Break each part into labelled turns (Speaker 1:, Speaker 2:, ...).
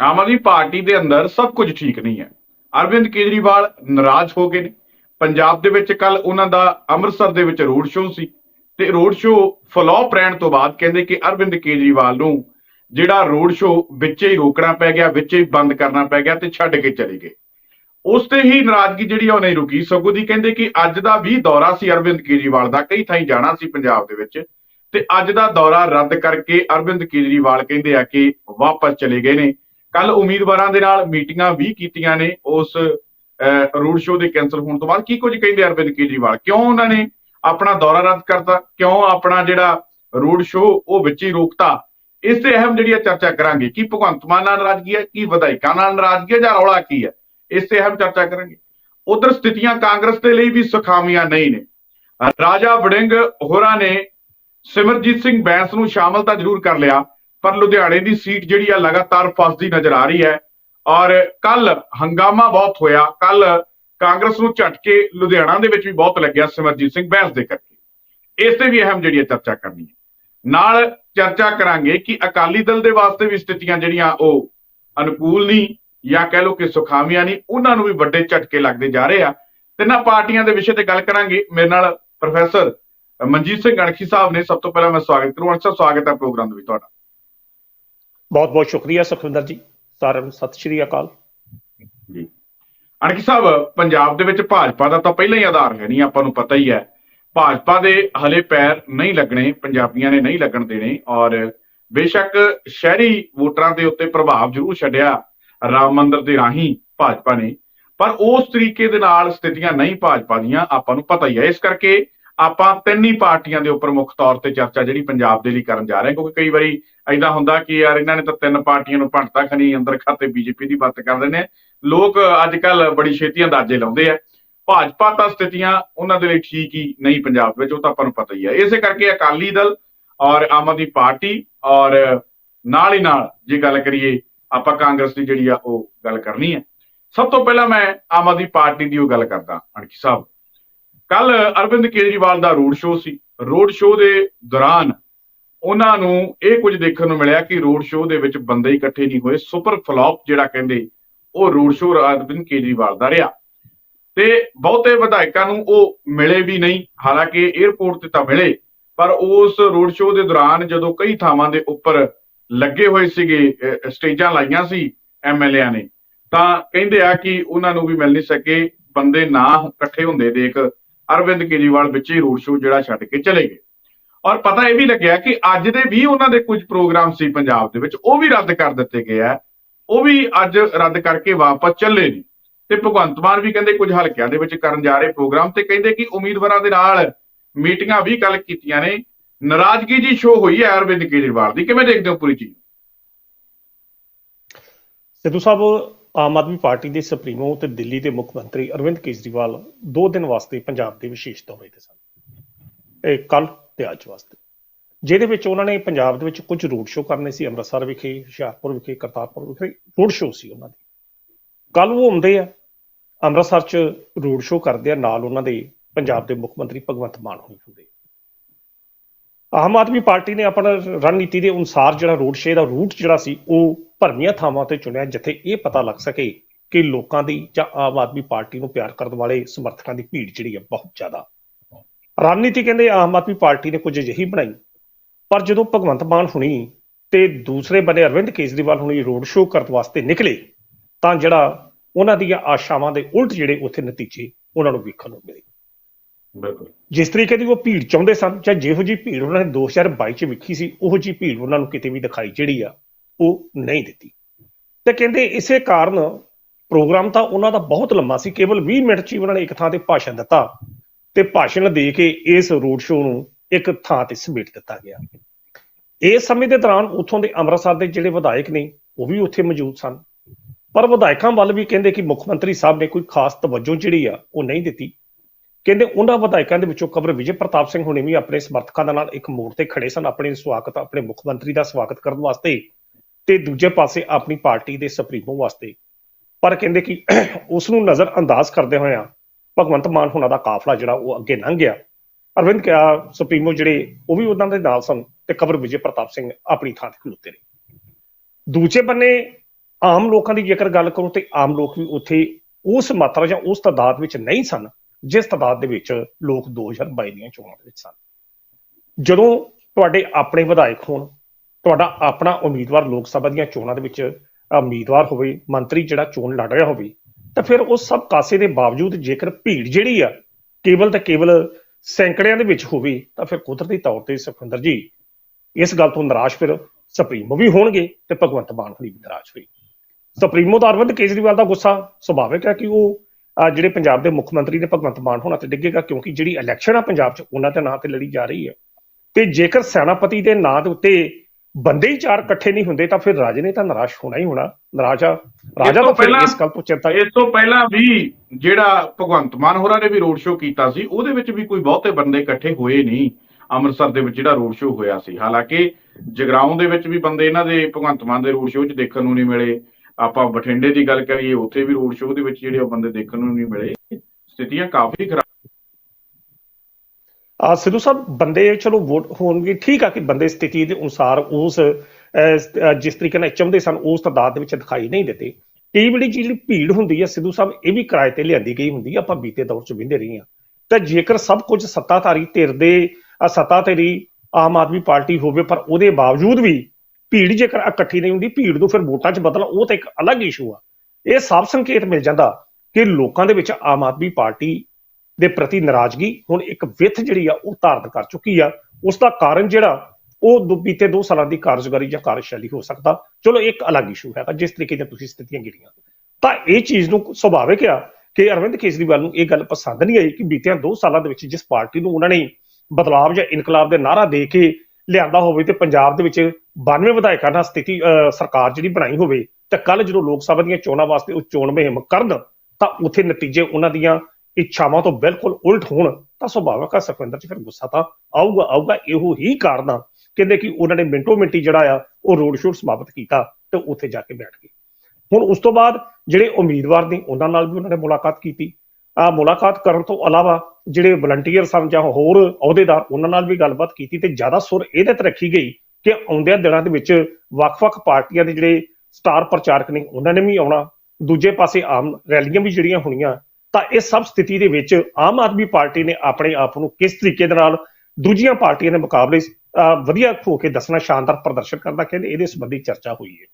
Speaker 1: ਆਮ Aadmi party ਦੇ ਅੰਦਰ ਸਭ ਕੁਝ ਠੀਕ ਨਹੀਂ ਹੈ। ਅਰਵਿੰਦ ਕੇਜਰੀਵਾਲ ਨਾਰਾਜ਼ ਹੋ ਗਏ ਨੇ। ਪੰਜਾਬ ਦੇ ਵਿੱਚ ਕੱਲ ਉਹਨਾਂ ਦਾ ਅੰਮ੍ਰਿਤਸਰ ਦੇ ਵਿੱਚ ਰੋਡ ਸ਼ੋਅ ਸੀ ਤੇ ਰੋਡ ਸ਼ੋਅ ਫਲॉप ਰਹਿਣ ਤੋਂ ਬਾਅਦ ਕਹਿੰਦੇ ਕਿ ਅਰਵਿੰਦ ਕੇਜਰੀਵਾਲ ਨੂੰ ਜਿਹੜਾ ਰੋਡ ਸ਼ੋਅ ਵਿੱਚ ਹੀ ਰੋਕਣਾ ਪੈ ਗਿਆ, ਵਿੱਚ ਹੀ ਬੰਦ ਕਰਨਾ ਪੈ ਗਿਆ ਤੇ ਛੱਡ ਕੇ ਚਲੇ ਗਏ। ਉਸ ਤੇ ਹੀ ਨਾਰਾਜ਼ਗੀ ਜਿਹੜੀ ਆ ਉਹ ਨਹੀਂ ਰੁਕੀ। ਸਗੋਂ ਦੀ ਕਹਿੰਦੇ ਕਿ ਅੱਜ ਦਾ ਵੀ ਦੌਰਾ ਸੀ ਅਰਵਿੰਦ ਕੇਜਰੀਵਾਲ ਦਾ। ਕਈ ਥਾਈਂ ਜਾਣਾ ਸੀ ਪੰਜਾਬ ਦੇ ਵਿੱਚ। ਤੇ ਅੱਜ ਦਾ ਦੌਰਾ ਰੱਦ ਕਰਕੇ ਅਰਵਿੰਦ ਕੇਜਰੀਵਾਲ ਕਹਿੰਦੇ ਆ ਕਿ ਵਾਪਸ ਚਲੇ ਗਏ ਨੇ। ਕੱਲ ਉਮੀਦਵਾਰਾਂ ਦੇ ਨਾਲ ਮੀਟਿੰਗਾਂ ਵੀ ਕੀਤੀਆਂ ਨੇ ਉਸ ਰੋਡ ਸ਼ੋਅ ਦੇ ਕੈਨਸਲ ਹੋਣ ਤੋਂ ਬਾਅਦ ਕੀ ਕੁਝ ਕਹਿੰਦੇ ਅਰਵਿੰਦ ਕੇਜਰੀਵਾਲ? ਕਿਉਂ ਉਹਨਾਂ ਨੇ ਆਪਣਾ ਦੌਰਾ ਰੱਦ ਕਰਤਾ? ਕਿਉਂ ਆਪਣਾ ਜਿਹੜਾ ਰੋਡ ਸ਼ੋਅ ਉਹ ਵਿੱਚ ਹੀ ਰੋਕਤਾ? ਇਸ ਤੇ ਅਹਿਮ ਜਿਹੜੀ ਆ ਚਰਚਾ ਕਰਾਂਗੇ। ਕੀ ਭਗਵੰਤ ਮਾਨ ਨਾਲ ਨਾਰਾਜ਼ਗੀ ਹੈ? ਕੀ ਵਿਧਾਇਕਾਂ ਨਾਲ ਨਾਰਾਜ਼ਗੀ ਹੈ ਜਾਂ ਰੌਲਾ ਕੀ ਹੈ? ਇਸ ਤੇ ਅਹਿਮ ਚਰਚਾ ਕਰਾਂਗੇ। ਉਧਰ ਸਥਿਤੀਆਂ ਕਾਂਗਰਸ ਦੇ ਲਈ ਵੀ ਸੁਖਾਮੀਆਂ ਨਹੀਂ ਨੇ। ਰਾਜਾ ਵੜਿੰਗ ਹੋਰਾਂ ਨੇ ਸਿਮਰਜੀਤ ਸਿੰਘ ਬੈਂਸ ਨੂੰ ਸ਼ਾਮਲ ਤਾਂ ਜ਼ਰੂਰ ਕਰ ਲਿਆ। ਪਰ ਲੁਧਿਆਣੇ ਦੀ ਸੀਟ ਜਿਹੜੀ ਆ ਲਗਾਤਾਰ ਫਸਦੀ ਨਜ਼ਰ ਆ ਰਹੀ ਹੈ। ਔਰ ਕੱਲ ਹੰਗਾਮਾ ਬਹੁਤ ਹੋਇਆ। ਕੱਲ ਕਾਂਗਰਸ ਨੂੰ ਝਟਕੇ ਲੁਧਿਆਣਾ ਦੇ ਵਿੱਚ ਵੀ ਬਹੁਤ ਲੱਗਿਆ ਸਿਮਰਜੀਤ ਸਿੰਘ ਬੈਂਸ ਦੇ ਕਰਕੇ। ਇਸ ਤੇ ਵੀ ਅਹਿਮ ਜਿਹੜੀ ਹੈ ਚਰਚਾ ਕਰਨੀ ਹੈ। ਨਾਲ ਚਰਚਾ ਕਰਾਂਗੇ ਕਿ ਅਕਾਲੀ ਦਲ ਦੇ ਵਾਸਤੇ ਵੀ ਸਥਿਤੀਆਂ ਜਿਹੜੀਆਂ ਉਹ ਅਨੁਕੂਲ ਨਹੀਂ ਜਾਂ ਕਹਿ ਲਓ ਕਿ ਸੁਖਾਵੀਆਂ ਨਹੀਂ, ਉਹਨਾਂ ਨੂੰ ਵੀ ਵੱਡੇ ਝਟਕੇ ਲੱਗਦੇ ਜਾ ਰਹੇ ਆ। ਤਿੰਨਾਂ ਪਾਰਟੀਆਂ ਦੇ ਵਿਸ਼ੇ ਤੇ ਗੱਲ ਕਰਾਂਗੇ। ਮੇਰੇ ਨਾਲ ਪ੍ਰੋਫੈਸਰ ਮਨਜੀਤ ਸਿੰਘ ਗਣਖੀ ਸਾਹਿਬ ਨੇ। ਸਭ ਤੋਂ ਪਹਿਲਾਂ ਮੈਂ ਸਵਾਗਤ ਕਰੂੰ। ਅਨਸਰ ਸਵਾਗਤ ਹੈ ਪ੍ਰੋਗਰਾਮ ਦੇ ਵਿੱਚ ਤੁਹਾਡਾ।
Speaker 2: ਬਹੁਤ ਬਹੁਤ ਸ਼ੁਕਰੀਆ ਸੁਖਵਿੰਦਰ ਜੀ, ਸਾਰਿਆਂ ਨੂੰ ਸਤਿ ਸ਼੍ਰੀ ਅਕਾਲ।
Speaker 1: ਜੀ। ਅਣਖੀ ਸਾਹਿਬ, ਪੰਜਾਬ ਦੇ ਵਿੱਚ ਭਾਜਪਾ ਦਾ ਤਾਂ ਪਹਿਲਾਂ ਹੀ ਆਧਾਰ ਹੈ ਨਹੀਂ, ਆਪਾਂ ਨੂੰ ਪਤਾ ਹੀ ਹੈ। ਭਾਜਪਾ ਦੇ ਹਲੇ ਪੈਰ ਨਹੀਂ ਲੱਗਣੇ, ਪੰਜਾਬੀਆਂ ਨੇ ਨਹੀਂ ਲੱਗਣ ਦੇਣੇ ਔਰ ਬੇਸ਼ੱਕ ਸ਼ਹਿਰੀ ਵੋਟਰਾਂ ਦੇ ਉੱਤੇ ਪ੍ਰਭਾਵ ਜ਼ਰੂਰ ਛੱਡਿਆ ਰਾਮ ਮੰਦਰ ਦੇ ਰਾਹੀਂ ਭਾਜਪਾ ਨੇ। ਪਰ ਉਸ ਤਰੀਕੇ ਦੇ ਨਾਲ ਸਥਿਤੀਆਂ ਨਹੀਂ ਭਾਜਪਾ ਦੀਆਂ, ਆਪਾਂ ਨੂੰ ਪਤਾ ਹੀ ਹੈ। ਇਸ ਕਰਕੇ ਆਪਾਂ ਤਿੰਨ ਹੀ ਪਾਰਟੀਆਂ ਦੇ ਉੱਪਰ ਮੁੱਖ ਤੌਰ ਤੇ ਚਰਚਾ ਜਿਹੜੀ ਪੰਜਾਬ ਦੇ ਲਈ ਕਰਨ ਜਾ ਰਹੇ ਹਾਂ, ਕਿਉਂਕਿ ਕਈ ਵਾਰੀ ਐਦਾਂ ਹੁੰਦਾ ਕਿ ਯਾਰ ਇਹਨਾਂ ਨੇ ਤਾਂ ਤਿੰਨ ਪਾਰਟੀਆਂ ਨੂੰ ਭੰਟਾ ਖਣੀ, ਅੰਦਰ ਖਾਤੇ ਬੀਜੇਪੀ ਦੀ ਬਾਤ ਕਰਦੇ ਨੇ ਲੋਕ ਅੱਜ ਕੱਲ ਬੜੀ ਛੇਤੀ ਅੰਦਾਜ਼ੇ ਲਾਉਂਦੇ ਆ। ਭਾਜਪਾ ਤਾਂ ਸਥਿਤੀਆਂ ਉਹਨਾਂ ਦੇ ਲਈ ਠੀਕ ਹੀ ਨਹੀਂ ਪੰਜਾਬ ਵਿੱਚ, ਉਹ ਤਾਂ ਆਪਾਂ ਨੂੰ ਪਤਾ ਹੀ ਹੈ ਇਸੇ ਕਰਕੇ ਅਕਾਲੀ ਦਲ ਔਰ ਆਮ ਆਦਮੀ ਪਾਰਟੀ ਔਰ ਨਾਲ ਹੀ ਨਾਲ ਜੇ ਗੱਲ ਕਰੀਏ ਆਪਾਂ ਕਾਂਗਰਸ ਦੀ ਜਿਹੜੀ ਆ ਉਹ ਗੱਲ ਕਰਨੀ ਹੈ ਸਭ ਤੋਂ ਪਹਿਲਾਂ ਮੈਂ ਆਮ ਆਦਮੀ ਪਾਰਟੀ ਦੀ ਉਹ ਗੱਲ ਕਰਦਾ, ਅਣਖੀ ਸਾਹਿਬ। ਕੱਲ ਅਰਵਿੰਦ ਕੇਜਰੀਵਾਲ ਦਾ ਰੋਡ ਸ਼ੋਅ ਸੀ। ਰੋਡ ਸ਼ੋਅ ਦੇ ਦੌਰਾਨ ਉਹਨਾਂ ਨੂੰ ਇਹ ਕੁਝ ਦੇਖਣ ਨੂੰ ਮਿਲਿਆ ਕਿ ਰੋਡ ਸ਼ੋਅ ਦੇ ਵਿੱਚ ਬੰਦੇ ਇਕੱਠੇ ਨਹੀਂ ਹੋਏ। ਸੁਪਰ ਫਲॉप ਜਿਹੜਾ ਕਹਿੰਦੇ, ਉਹ ਰੋਡ ਸ਼ੋਅ ਅਰਵਿੰਦ ਕੇਜਰੀਵਾਲ ਦਾ ਰਿਹਾ। ਤੇ ਬਹੁਤੇ ਵਿਧਾਇਕਾਂ ਨੂੰ ਉਹ ਮਿਲੇ ਵੀ ਨਹੀਂ। ਹਾਲਾਂਕਿ 에ਅਰਪੋਰਟ ਤੇ ਤਾਂ ਮਿਲੇ, ਪਰ ਉਸ ਰੋਡ ਸ਼ੋਅ ਦੇ ਦੌਰਾਨ ਜਦੋਂ ਕਈ ਥਾਵਾਂ ਦੇ ਉੱਪਰ ਲੱਗੇ ਹੋਏ ਸੀਗੇ ਸਟੇਜਾਂ ਲਾਈਆਂ ਸੀ ਐਮਐਲਏਆਂ ਨੇ, ਤਾਂ ਕਹਿੰਦੇ ਆ ਕਿ ਉਹਨਾਂ ਨੂੰ ਵੀ ਮਿਲ ਨਹੀਂ ਸਕੇ। ਬੰਦੇ ਨਾ ਇਕੱਠੇ ਹੁੰਦੇ ਦੇਖ ਅਰਵਿੰਦ ਕੇਜਰੀਵਾਲ ਵਿੱਚ ਹੀ ਰੋਡ ਸ਼ੋਅ ਜਿਹੜਾ ਛੱਡ ਕੇ ਚਲੇ ਗਏ। ਔਰ ਪਤਾ ਇਹ ਵੀ ਲੱਗਿਆ ਕਿ ਅੱਜ ਦੇ ਵੀ ਉਹਨਾਂ ਦੇ ਕੁਝ ਪ੍ਰੋਗਰਾਮ ਸੀ ਪੰਜਾਬ ਦੇ ਵਿੱਚ, ਉਹ ਵੀ ਰੱਦ ਕਰ ਦਿੱਤੇ ਗਏ ਆ। ਉਹ ਵੀ ਅੱਜ ਰੱਦ ਕਰਕੇ ਵਾਪਸ ਚੱਲੇ ਨੇ। ਤੇ ਭਗਵੰਤ ਮਾਨ ਵੀ ਕਹਿੰਦੇ ਕੁਝ ਹਲਕਿਆਂ ਦੇ ਵਿੱਚ ਕਰਨ ਜਾ ਰਹੇ ਪ੍ਰੋਗਰਾਮ ਤੇ ਕਹਿੰਦੇ ਕਿ ਉਮੀਦਵਾਰਾਂ ਦੇ ਨਾਲ ਮੀਟਿੰਗਾਂ ਵੀ ਕੱਲ ਕੀਤੀਆਂ ਨੇ। ਨਾਰਾਜ਼ਗੀ ਜੀ ਸ਼ੋ ਹੋਈ ਹੈ ਅਰਵਿੰਦ ਕੇਜਰੀਵਾਲ ਦੀ। ਕਿਵੇਂ ਦੇਖਦੇ ਹੋ ਪੂਰੀ ਚੀਜ਼
Speaker 2: ਸਿੱਧੂ ਸਾਹਿਬ, ਆਮ ਆਦਮੀ ਪਾਰਟੀ ਦੇ ਸੁਪਰੀਮੋ ਤੇ ਦਿੱਲੀ ਦੇ ਮੁੱਖ ਮੰਤਰੀ ਅਰਵਿੰਦ ਕੇਜਰੀਵਾਲ ਦੋ ਦਿਨ ਵਾਸਤੇ ਪੰਜਾਬ ਦੇ ਵਿਸ਼ੇਸ਼ ਦੌਰੇ ਤੇ ਸਨ। ਇਹ ਕੱਲ ਤੇ ਅੱਜ ਵਾਸਤੇ। ਜਿਹਦੇ ਵਿੱਚ ਉਹਨਾਂ ਨੇ ਪੰਜਾਬ ਦੇ ਵਿੱਚ ਕੁਝ ਰੋਡ ਸ਼ੋਅ ਕਰਨੇ ਸੀ, ਅੰਮ੍ਰਿਤਸਰ ਵਿਖੇ, ਹੁਸ਼ਿਆਰਪੁਰ ਵਿਖੇ, ਕਰਤਾਰਪੁਰ ਵਿਖੇ ਰੋਡ ਸ਼ੋਅ ਸੀ ਉਹਨਾਂ ਦੇ। ਕੱਲ ਉਹ ਆਉਂਦੇ ਆ, ਅੰਮ੍ਰਿਤਸਰ 'ਚ ਰੋਡ ਸ਼ੋਅ ਕਰਦੇ ਆ, ਨਾਲ ਉਹਨਾਂ ਦੇ ਪੰਜਾਬ ਦੇ ਮੁੱਖ ਮੰਤਰੀ ਭਗਵੰਤ ਮਾਨ ਹੋਣੀ ਹੁੰਦੇ ਆਮ ਆਦਮੀ ਪਾਰਟੀ ਨੇ ਆਪਣਾ ਰਣਨੀਤੀ ਦੇ ਅਨੁਸਾਰ ਜਿਹੜਾ ਰੋਡ ਸ਼ੋਅ ਦਾ ਰੂਟ ਜਿਹੜਾ ਸੀ, ਉਹ ਭਰਮੀਆਂ ਥਾਵਾਂ ਤੇ ਚੁਣਿਆ, ਜਿੱਥੇ ਇਹ ਪਤਾ ਲੱਗ ਸਕੇ ਕਿ ਲੋਕਾਂ ਦੀ ਜਾਂ ਆਮ ਆਦਮੀ ਪਾਰਟੀ ਨੂੰ ਪਿਆਰ ਕਰਨ ਵਾਲੇ ਸਮਰਥਕਾਂ ਦੀ ਭੀੜ ਜਿਹੜੀ ਹੈ ਬਹੁਤ ਜ਼ਿਆਦਾ। ਰਣਨੀਤੀ ਕਹਿੰਦੇ ਆਮ ਆਦਮੀ ਪਾਰਟੀ ਨੇ ਕੁਝ ਅਜਿਹੀ ਬਣਾਈ। ਪਰ ਜਦੋਂ ਭਗਵੰਤ ਮਾਨ ਹੁਣੀ ਤੇ ਦੂਸਰੇ ਬੰਨੇ ਅਰਵਿੰਦ ਕੇਜਰੀਵਾਲ ਹੁਣੀ ਰੋਡ ਸ਼ੋਅ ਕਰਨ ਵਾਸਤੇ ਨਿਕਲੇ ਤਾਂ ਜਿਹੜਾ ਉਹਨਾਂ ਦੀਆਂ ਆਸ਼ਾਵਾਂ ਦੇ ਉਲਟ ਜਿਹੜੇ ਉੱਥੇ ਨਤੀਜੇ ਉਹਨਾਂ ਨੂੰ ਵੇਖਣ ਨੂੰ ਮਿਲੇ।
Speaker 1: ਬਿਲਕੁਲ।
Speaker 2: ਜਿਸ ਤਰੀਕੇ ਦੀ ਉਹ ਭੀੜ ਚਾਹੁੰਦੇ ਸਨ ਜਾਂ ਜਿਹੋ ਜੀ ਭੀੜ ਉਹਨਾਂ ਨੇ 2022 ਚ ਵੇਖੀ ਸੀ ਉਹੋ ਜੀ ਭੀੜ ਉਹਨਾਂ ਨੂੰ ਕਿਤੇ ਵੀ ਦਿਖਾਈ ਜਿਹੜੀ ਆ ਉਹ ਨਹੀਂ ਦਿੱਤੀ। ਤੇ ਕਹਿੰਦੇ ਇਸੇ ਕਾਰਨ ਪ੍ਰੋਗਰਾਮ ਤਾਂ ਉਹਨਾਂ ਦਾ ਬਹੁਤ ਲੰਮਾ ਸੀ ਕੇਵਲ 20 ਮਿੰਟ ਚ ਹੀ ਉਹਨਾਂ ਨੇ ਇੱਕ ਥਾਂ ਤੇ ਭਾਸ਼ਣ ਦਿੱਤਾ। ਤੇ ਭਾਸ਼ਣ ਦੇ ਕੇ ਇਸ ਰੋਡ ਸ਼ੋਅ ਨੂੰ ਇੱਕ ਥਾਂ ਤੇ ਸਮੇਟ ਦਿੱਤਾ ਗਿਆ। ਇਸ ਸਮੇਂ ਦੇ ਦੌਰਾਨ ਉੱਥੋਂ ਦੇ ਅੰਮ੍ਰਿਤਸਰ ਦੇ ਜਿਹੜੇ ਵਿਧਾਇਕ ਨੇ, ਉਹ ਵੀ ਉੱਥੇ ਮੌਜੂਦ ਸਨ। ਪਰ ਵਿਧਾਇਕਾਂ ਵੱਲ ਵੀ ਕਹਿੰਦੇ ਕਿ ਮੁੱਖ ਮੰਤਰੀ ਸਾਹਿਬ ਨੇ ਕੋਈ ਖਾਸ ਤਵੱਜੋ ਜਿਹੜੀ ਆ, ਉਹ ਨਹੀਂ ਦਿੱਤੀ। ਕਹਿੰਦੇ ਉਹਨਾਂ ਵਿਧਾਇਕਾਂ ਦੇ ਵਿੱਚੋਂ ਕਬਰ ਵਿਜੇ ਪ੍ਰਤਾਪ ਸਿੰਘ ਹੁਣੇ ਵੀ ਆਪਣੇ ਸਮਰਥਕਾਂ ਦੇ ਨਾਲ ਇੱਕ ਮੋੜ ਤੇ ਖੜੇ ਸਨ, ਆਪਣੇ ਸਵਾਗਤ, ਆਪਣੇ ਮੁੱਖ ਮੰਤਰੀ ਦਾ ਸਵਾਗਤ ਕਰਨ ਵਾਸਤੇ ਤੇ ਦੂਜੇ ਪਾਸੇ ਆਪਣੀ ਪਾਰਟੀ ਦੇ ਸੁਪਰੀਮੋ ਵਾਸਤੇ। ਪਰ ਕਹਿੰਦੇ ਕਿ ਉਸ ਨੂੰ ਨਜ਼ਰ ਅੰਦਾਜ਼ ਕਰਦੇ ਹੋਇਆਂ ਭਗਵੰਤ ਮਾਨ ਹੁਣਾਂ ਦਾ ਕਾਫਲਾ ਜਿਹੜਾ ਉਹ ਅੱਗੇ ਲੰਘ ਗਿਆ। ਅਰਵਿੰਦ ਕਿਆ ਸੁਪਰੀਮੋ ਜਿਹੜੇ ਉਹ ਵੀ ਉਹਨਾਂ ਦੇ ਨਾਲ ਸਨ ਤੇ ਕਬਰ ਵਿਜੇ ਪ੍ਰਤਾਪ ਸਿੰਘ ਆਪਣੀ ਥਾਂ ਤੇ ਖਲੋਤੇ ਨੇ। ਦੂਜੇ ਬੰਨੇ ਆਮ ਲੋਕਾਂ ਦੀ ਜੇਕਰ ਗੱਲ ਕਰੋ ਤੇ ਆਮ ਲੋਕ ਵੀ ਉੱਥੇ ਉਸ ਮਾਤਰਾ ਜਾਂ ਉਸ ਤਾਦਾਦ ਵਿੱਚ ਨਹੀਂ ਸਨ ਜਿਸ ਤਾਦਾਦ ਦੇ ਵਿੱਚ ਲੋਕ 2022 ਦੀਆਂ ਚੋਣਾਂ ਦੇ ਵਿੱਚ ਸਨ। ਜਦੋਂ ਤੁਹਾਡੇ ਆਪਣੇ ਵਿਧਾਇਕ ਹੋਣ, ਤੁਹਾਡਾ ਆਪਣਾ ਉਮੀਦਵਾਰ ਲੋਕ ਸਭਾ ਦੀਆਂ ਚੋਣਾਂ ਦੇ ਵਿੱਚ ਉਮੀਦਵਾਰ ਹੋਵੇ, ਮੰਤਰੀ ਜਿਹੜਾ ਚੋਣ ਲੜ ਰਿਹਾ ਹੋਵੇ ਤਾਂ ਫਿਰ ਉਹ ਸਭ ਕਾਸੇ ਦੇ ਬਾਵਜੂਦ ਜੇਕਰ ਭੀੜ ਜਿਹੜੀ ਆ ਕੇਵਲ ਤੇ ਕੇਵਲ ਸੈਂਕੜਿਆਂ ਦੇ ਵਿੱਚ ਹੋਵੇ, ਤਾਂ ਫਿਰ ਕੁਦਰਤੀ ਤੌਰ ਤੇ ਸੁਖਵਿੰਦਰ ਜੀ, ਇਸ ਗੱਲ ਤੋਂ ਨਿਰਾਸ਼ ਫਿਰ ਸੁਪਰੀਮੋ ਵੀ ਹੋਣਗੇ ਤੇ ਭਗਵੰਤ ਮਾਨ ਹੋਣੀ ਵੀ ਨਿਰਾਸ਼ ਹੋਈ। ਸੁਪਰੀਮੋ ਦਾ ਅਰਵਿੰਦ ਕੇਜਰੀਵਾਲ ਦਾ ਗੁੱਸਾ ਸੁਭਾਵਿਕ ਹੈ ਕਿ ਉਹ ਜਿਹੜੇ ਪੰਜਾਬ ਦੇ ਮੁੱਖ ਮੰਤਰੀ ਨੇ ਭਗਵੰਤ ਮਾਨ ਹੋਣਾ ਤੇ ਡਿੱਗੇਗਾ, ਕਿਉਂਕਿ ਜਿਹੜੀ ਇਲੈਕਸ਼ਨ ਆ ਪੰਜਾਬ 'ਚ, ਉਹਨਾਂ ਦੇ ਨਾਂ ਤੇ ਲੜੀ ਜਾ ਰਹੀ ਹੈ। ਤੇ ਜੇਕਰ ਸੈਨਾਪਤੀ ਦੇ ਨਾਂ ਦੇ ਉੱਤੇ ਬੰਦੇ ਹੀ ਚਾਰ ਇਕੱਠੇ ਨਹੀਂ ਹੁੰਦੇ, ਤਾਂ ਫਿਰ ਰਾਜੇ ਨੇ ਤਾਂ ਨਿਰਾਸ਼ ਹੋਣਾ ਹੀ ਹੋਣਾ, ਨਿਰਾਸ਼ਾ ਰਾਜਾ
Speaker 1: ਤੋਂ
Speaker 2: ਫਿਰ
Speaker 1: ਪਹਿਲਾਂ-
Speaker 2: ਇਸ ਗੱਲ ਤੋਂ ਚਿੰਤਾ
Speaker 1: ਇਸ ਤੋਂ ਪਹਿਲਾਂ ਵੀ ਜਿਹੜਾ ਭਗਵੰਤ ਮਾਨ ਹੋਰਾਂ ਨੇ ਵੀ ਰੋਡ ਸ਼ੋਅ ਕੀਤਾ ਸੀ ਉਹਦੇ ਵਿੱਚ ਵੀ ਕੋਈ ਬਹੁਤੇ ਬੰਦੇ ਇਕੱਠੇ ਹੋਏ ਨਹੀਂ ਅੰਮ੍ਰਿਤਸਰ ਦੇ ਵਿੱਚ ਜਿਹੜਾ ਰੋਡ ਸ਼ੋਅ ਹੋਇਆ ਸੀ। ਹਾਲਾਂਕਿ ਜਗਰਾਉਂ ਦੇ ਵਿੱਚ ਵੀ ਬੰਦੇ ਇਹਨਾਂ ਦੇ ਭਗਵੰਤ ਮਾਨ ਦੇ ਰੋਡ ਸ਼ੋਅ 'ਚ ਦੇਖਣ ਨੂੰ ਨਹੀਂ ਮਿਲੇ। ਆਪਾਂ ਬਠਿੰਡੇ ਦੀ ਗੱਲ ਕਰੀਏ ਉੱਥੇ ਵੀ ਰੋਡ ਸ਼ੋਅ ਦੇ ਵਿੱਚ ਜਿਹੜੇ ਉਹ ਬੰਦੇ ਦੇਖਣ ਨੂੰ ਨਹੀਂ ਮਿਲੇ। ਸਥਿਤੀਆਂ ਕਾਫੀ ਖਰਾਬ
Speaker 2: ਆ ਸਿੱਧੂ ਸਾਹਿਬ ਬੰਦੇ ਚਲੋ ਵੋਟ ਹੋਣਗੇ ਠੀਕ ਆ ਕਿ ਬੰਦੇ ਸਥਿਤੀ ਦੇ ਅਨੁਸਾਰ ਉਸ ਜਿਸ ਤਰੀਕੇ ਨਾਲ ਚਾਹੁੰਦੇ ਸਨ ਉਸ ਤਾਦਾਦ ਦੇ ਵਿੱਚ ਦਿਖਾਈ ਨਹੀਂ ਦਿੱਤੇ। ਕਈ ਵਾਰੀ ਜਿਹੜੀ ਭੀੜ ਹੁੰਦੀ ਹੈ ਸਿੱਧੂ ਸਾਹਿਬ ਇਹ ਵੀ ਕਿਰਾਏ ਤੇ ਲਿਆਂਦੀ ਗਈ ਹੁੰਦੀ ਹੈ ਆਪਾਂ ਬੀਤੇ ਦੌਰ ਚ ਵਿੰਦੇ ਰਹੀ ਹਾਂ ਤਾਂ ਜੇਕਰ ਸਭ ਕੁਝ ਸੱਤਾਧਾਰੀ ਧਿਰ ਦੇ ਅਹ, ਸੱਤਾਧਾਰੀ ਆਮ ਆਦਮੀ ਪਾਰਟੀ ਹੋਵੇ ਪਰ ਉਹਦੇ ਬਾਵਜੂਦ ਵੀ ਭੀੜ ਜੇਕਰ ਇਕੱਠੀ ਨਹੀਂ ਹੁੰਦੀ ਭੀੜ ਨੂੰ ਫਿਰ ਵੋਟਾਂ 'ਚ ਬਦਲਣਾ ਉਹ ਤਾਂ ਇੱਕ ਅਲੱਗ ਇਸ਼ੂ ਆ। ਇਹ ਸਾਫ਼ ਸੰਕੇਤ ਮਿਲ ਜਾਂਦਾ ਕਿ ਲੋਕਾਂ ਦੇ ਵਿੱਚ ਆਮ ਆਦਮੀ ਪਾਰਟੀ ਦੇ ਪ੍ਰਤੀ ਨਾਰਾਜ਼ਗੀ ਹੁਣ ਇੱਕ ਵਿਥ ਜਿਹੜੀ ਆ ਉਹ ਧਾਰਨ ਕਰ ਚੁੱਕੀ ਆ। ਉਸ ਦਾ ਕਾਰਨ ਜਿਹੜਾ ਉਹ ਦੋ- ਬੀਤੇ 2 ਸਾਲਾਂ ਦੀ ਕਾਰਜਕਾਰੀ ਜਾਂ ਕਾਰਜਸ਼ੈਲੀ ਹੋ ਸਕਦਾ। ਚਲੋ ਇੱਕ ਅਲੱਗ ਇਸ਼ੂ ਹੈਗਾ ਜਿਸ ਤਰੀਕੇ ਦੀਆਂ ਤੁਸੀਂ ਸਥਿਤੀਆਂ ਗਿਰੀਆਂ ਤਾਂ ਇਹ ਚੀਜ਼ ਨੂੰ ਸੁਭਾਵਿਕ ਆ ਕਿ ਅਰਵਿੰਦ ਕੇਜਰੀਵਾਲ ਨੂੰ ਇਹ ਗੱਲ ਪਸੰਦ ਨਹੀਂ ਆਈ ਕਿ ਬੀਤਿਆਂ 2 ਸਾਲਾਂ ਦੇ ਵਿੱਚ ਜਿਸ ਪਾਰਟੀ ਨੂੰ ਉਹਨਾਂ ਨੇ ਬਦਲਾਵ ਜਾਂ ਇਨਕਲਾਬ ਦੇ ਨਾਰਾ ਦੇ ਕੇ ਲਿਆਂਦਾ ਹੋਵੇ ਤੇ ਪੰਜਾਬ ਦੇ ਵਿੱਚ 92 ਵਿਧਾਇਕਾਂ ਨਾਲ ਸਥਿਤੀ ਅਹ, ਸਰਕਾਰ ਜਿਹੜੀ ਬਣਾਈ ਹੋਵੇ ਤਾਂ ਕੱਲ ਜਦੋਂ ਲੋਕ ਸਭਾ ਦੀਆਂ ਚੋਣਾਂ ਵਾਸਤੇ ਉਹ ਚੋਣ ਮੁਹਿੰਮ ਕਰਨ ਤਾਂ ਉੱਥੇ ਨਤੀਜੇ ਉਹਨਾਂ ਦੀਆਂ ਇੱਛਾਵਾਂ ਤੋਂ ਬਿਲਕੁਲ ਉਲਟ ਹੋਣ ਤਾਂ ਸੁਭਾਵਿਕ ਆ ਸੁਖਵਿੰਦਰ ਚ ਫਿਰ ਗੁੱਸਾ ਤਾਂ ਆਊਗਾ ਆਊਗਾ ਇਹੋ ਹੀ ਕਾਰਨ ਆ ਕਹਿੰਦੇ ਕਿ ਉਹਨਾਂ ਨੇ ਮਿੰਟੋ ਮਿੰਟੀ ਜਿਹੜਾ ਆ, ਉਹ ਰੋਡ ਸ਼ੋਅ ਸਮਾਪਤ ਕੀਤਾ ਤੇ ਉੱਥੇ ਜਾ ਕੇ ਬੈਠ ਗਏ। ਹੁਣ ਉਸ ਤੋਂ ਬਾਅਦ ਜਿਹੜੇ ਉਮੀਦਵਾਰ ਨੇ, ਉਹਨਾਂ ਨਾਲ ਵੀ ਉਹਨਾਂ ਨੇ ਮੁਲਾਕਾਤ ਕੀਤੀ। ਆ ਮੁਲਾਕਾਤ ਕਰਨ ਤੋਂ ਇਲਾਵਾ ਜਿਹੜੇ ਵਲੰਟੀਅਰ ਸਨ ਜਾਂ ਹੋਰ ਅਹੁਦੇਦਾਰ, ਉਹਨਾਂ ਨਾਲ ਵੀ ਗੱਲਬਾਤ ਕੀਤੀ ਤੇ ਜ਼ਿਆਦਾ ਸੁਰ ਇਹਦੇ ਤੇ ਰੱਖੀ ਗਈ ਕਿ ਆਉਂਦਿਆਂ ਦਿਨਾਂ ਦੇ ਵਿੱਚ ਵੱਖ-ਵੱਖ ਪਾਰਟੀਆਂ ਦੇ ਜਿਹੜੇ ਸਟਾਰ ਪ੍ਰਚਾਰਕ ਨੇ, ਉਹਨਾਂ ਨੇ ਵੀ ਆਉਣਾ। ਦੂਜੇ ਪਾਸੇ ਆਮ ਰੈਲੀਆਂ ਵੀ ਜਿਹੜੀਆਂ ਹੋਣੀਆਂ, ਤਾਂ ਇਹ ਸਭ ਸਥਿਤੀ ਦੇ ਵਿੱਚ ਆਮ ਆਦਮੀ ਪਾਰਟੀ ਨੇ ਆਪਣੇ ਆਪ ਨੂੰ ਕਿਸ ਤਰੀਕੇ ਦੇ ਨਾਲ ਦੂਜੀਆਂ ਪਾਰਟੀਆਂ ਦੇ ਮੁਕਾਬਲੇ ਵਧੀਆ ਹੋ ਕੇ ਦੱਸਣਾ, ਸ਼ਾਨਦਾਰ ਪ੍ਰਦਰਸ਼ਨ ਕਰਦਾ ਕਹਿੰਦੇ, ਇਹਦੇ ਸੰਬੰਧੀ ਚਰਚਾ ਹੋਈ ਹੈ।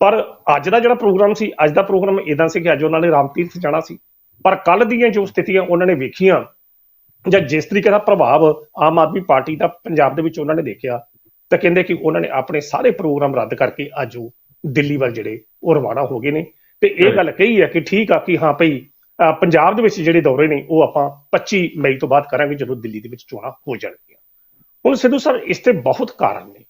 Speaker 2: ਪਰ ਅੱਜ ਦਾ ਜਿਹੜਾ ਪ੍ਰੋਗਰਾਮ ਸੀ, ਅੱਜ ਦਾ ਪ੍ਰੋਗਰਾਮ ਇਦਾਂ ਸੀ ਕਿ ਅੱਜ ਉਹਨਾਂ ਨੇ ਰਾਮ ਤੀਰਥ ਜਾਣਾ ਸੀ। ਪਰ ਕੱਲ ਦੀਆਂ ਜੋ ਸਥਿਤੀਆਂ ਉਹਨਾਂ ਨੇ ਵੇਖੀਆਂ, ਜਾਂ ਜਿਸ ਤਰੀਕੇ ਦਾ ਪ੍ਰਭਾਵ ਆਮ ਆਦਮੀ ਪਾਰਟੀ ਦਾ ਪੰਜਾਬ ਦੇ ਵਿੱਚ ਉਹਨਾਂ ਨੇ ਦੇਖਿਆ, ਤਾਂ ਕਹਿੰਦੇ ਕਿ ਉਹਨਾਂ ਨੇ ਆਪਣੇ ਸਾਰੇ ਪ੍ਰੋਗਰਾਮ ਰੱਦ ਕਰਕੇ ਅੱਜ ਉਹ ਦਿੱਲੀ ਵੱਲ ਜਿਹੜੇ ਉਹ ਰਵਾਨਾ ਹੋ ਗਏ ਨੇ। ਤੇ ਇਹ ਗੱਲ ਕਹੀ ਹੈ ਕਿ ਠੀਕ ਆ ਕਿ ਹਾਂ ਭਈ ਪੰਜਾਬ ਦੇ ਵਿੱਚ ਜਿਹੜੇ ਦੌਰੇ ਨੇ, ਉਹ ਆਪਾਂ 25 ਮਈ ਤੋਂ ਬਾਅਦ ਕਰਾਂਗੇ, ਜਦੋਂ ਦਿੱਲੀ ਦੇ ਵਿੱਚ ਚੋਣਾਂ ਹੋ ਜਾਣਗੀਆਂ। ਹੁਣ ਸਿੱਧੂ ਸਰ ਇਸ ਤੇ ਬਹੁਤ ਕਾਰਨ ਨੇ।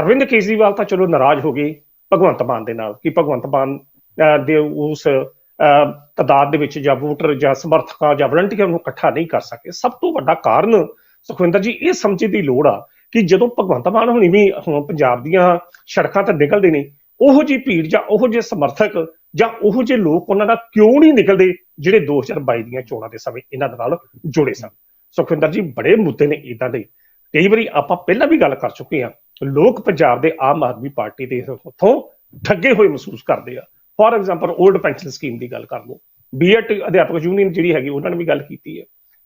Speaker 2: ਅਰਵਿੰਦ ਕੇਜਰੀਵਾਲ ਤਾਂ ਚਲੋ ਨਾਰਾਜ਼ ਹੋ ਗਏ ਭਗਵੰਤ ਮਾਨ ਦੇ ਨਾਲ ਕਿ ਭਗਵੰਤ ਮਾਨ ਅਹ, ਦੇ ਉਸ ਅਹ, ਤਾਦਾਦ ਦੇ ਵਿੱਚ ਜਾਂ ਵੋਟਰ ਜਾਂ ਸਮਰਥਕਾਂ ਜਾਂ ਵਲੰਟੀਅਰ ਨੂੰ ਇਕੱਠਾ ਨਹੀਂ ਕਰ ਸਕੇ। ਸਭ ਤੋਂ ਵੱਡਾ ਕਾਰਨ ਸੁਖਵਿੰਦਰ ਜੀ ਇਹ ਸਮਝੇ ਦੀ ਲੋੜ ਆ ਕਿ ਜਦੋਂ ਭਗਵੰਤ ਮਾਨ ਹੁਣੀ ਵੀ ਹੁਣ ਪੰਜਾਬ ਦੀਆਂ ਸੜਕਾਂ ਤੇ ਨਿਕਲਦੇ ਨੇ ਉਹੋ ਜੀ ਭੀੜ ਜਾਂ ਉਹੋ ਜਿਹੇ ਸਮਰਥਕ ਜਾਂ ਉਹੋ ਜਿਹੇ ਲੋਕ ਉਹਨਾਂ ਦਾ ਕਿਉਂ ਨਹੀਂ ਨਿਕਲਦੇ ਜਿਹੜੇ 2022 ਦੀਆਂ ਚੋਣਾਂ ਦੇ ਸਮੇਂ ਇਹਨਾਂ ਦੇ ਨਾਲ ਜੁੜੇ ਸਨ? ਸੁਖਵਿੰਦਰ ਜੀ ਬੜੇ ਮੁੱਦੇ ਨੇ ਇਦਾਂ ਦੇ। ਕਈ ਵਾਰੀ ਆਪਾਂ ਪਹਿਲਾਂ ਵੀ ਗੱਲ ਕਰ ਚੁੱਕੇ ਹਾਂ, ਲੋਕ ਪੰਜਾਬ ਦੇ ਆਮ ਆਦਮੀ ਪਾਰਟੀ ਦੇ ਹੱਥੋਂ ਠੱਗੇ ਹੋਏ ਮਹਿਸੂਸ ਕਰਦੇ ਆ। For example old pension scheme ਦੀ ਗੱਲ ਕਰ ਲਓ। ਬੀਐਡ ਅਧਿਆਪਕ ਯੂਨੀਅਨ ਜਿਹੜੀ ਹੈਗੀ, ਉਹਨਾਂ ਨੇ ਵੀ ਗੱਲ ਕੀਤੀ ਹੈ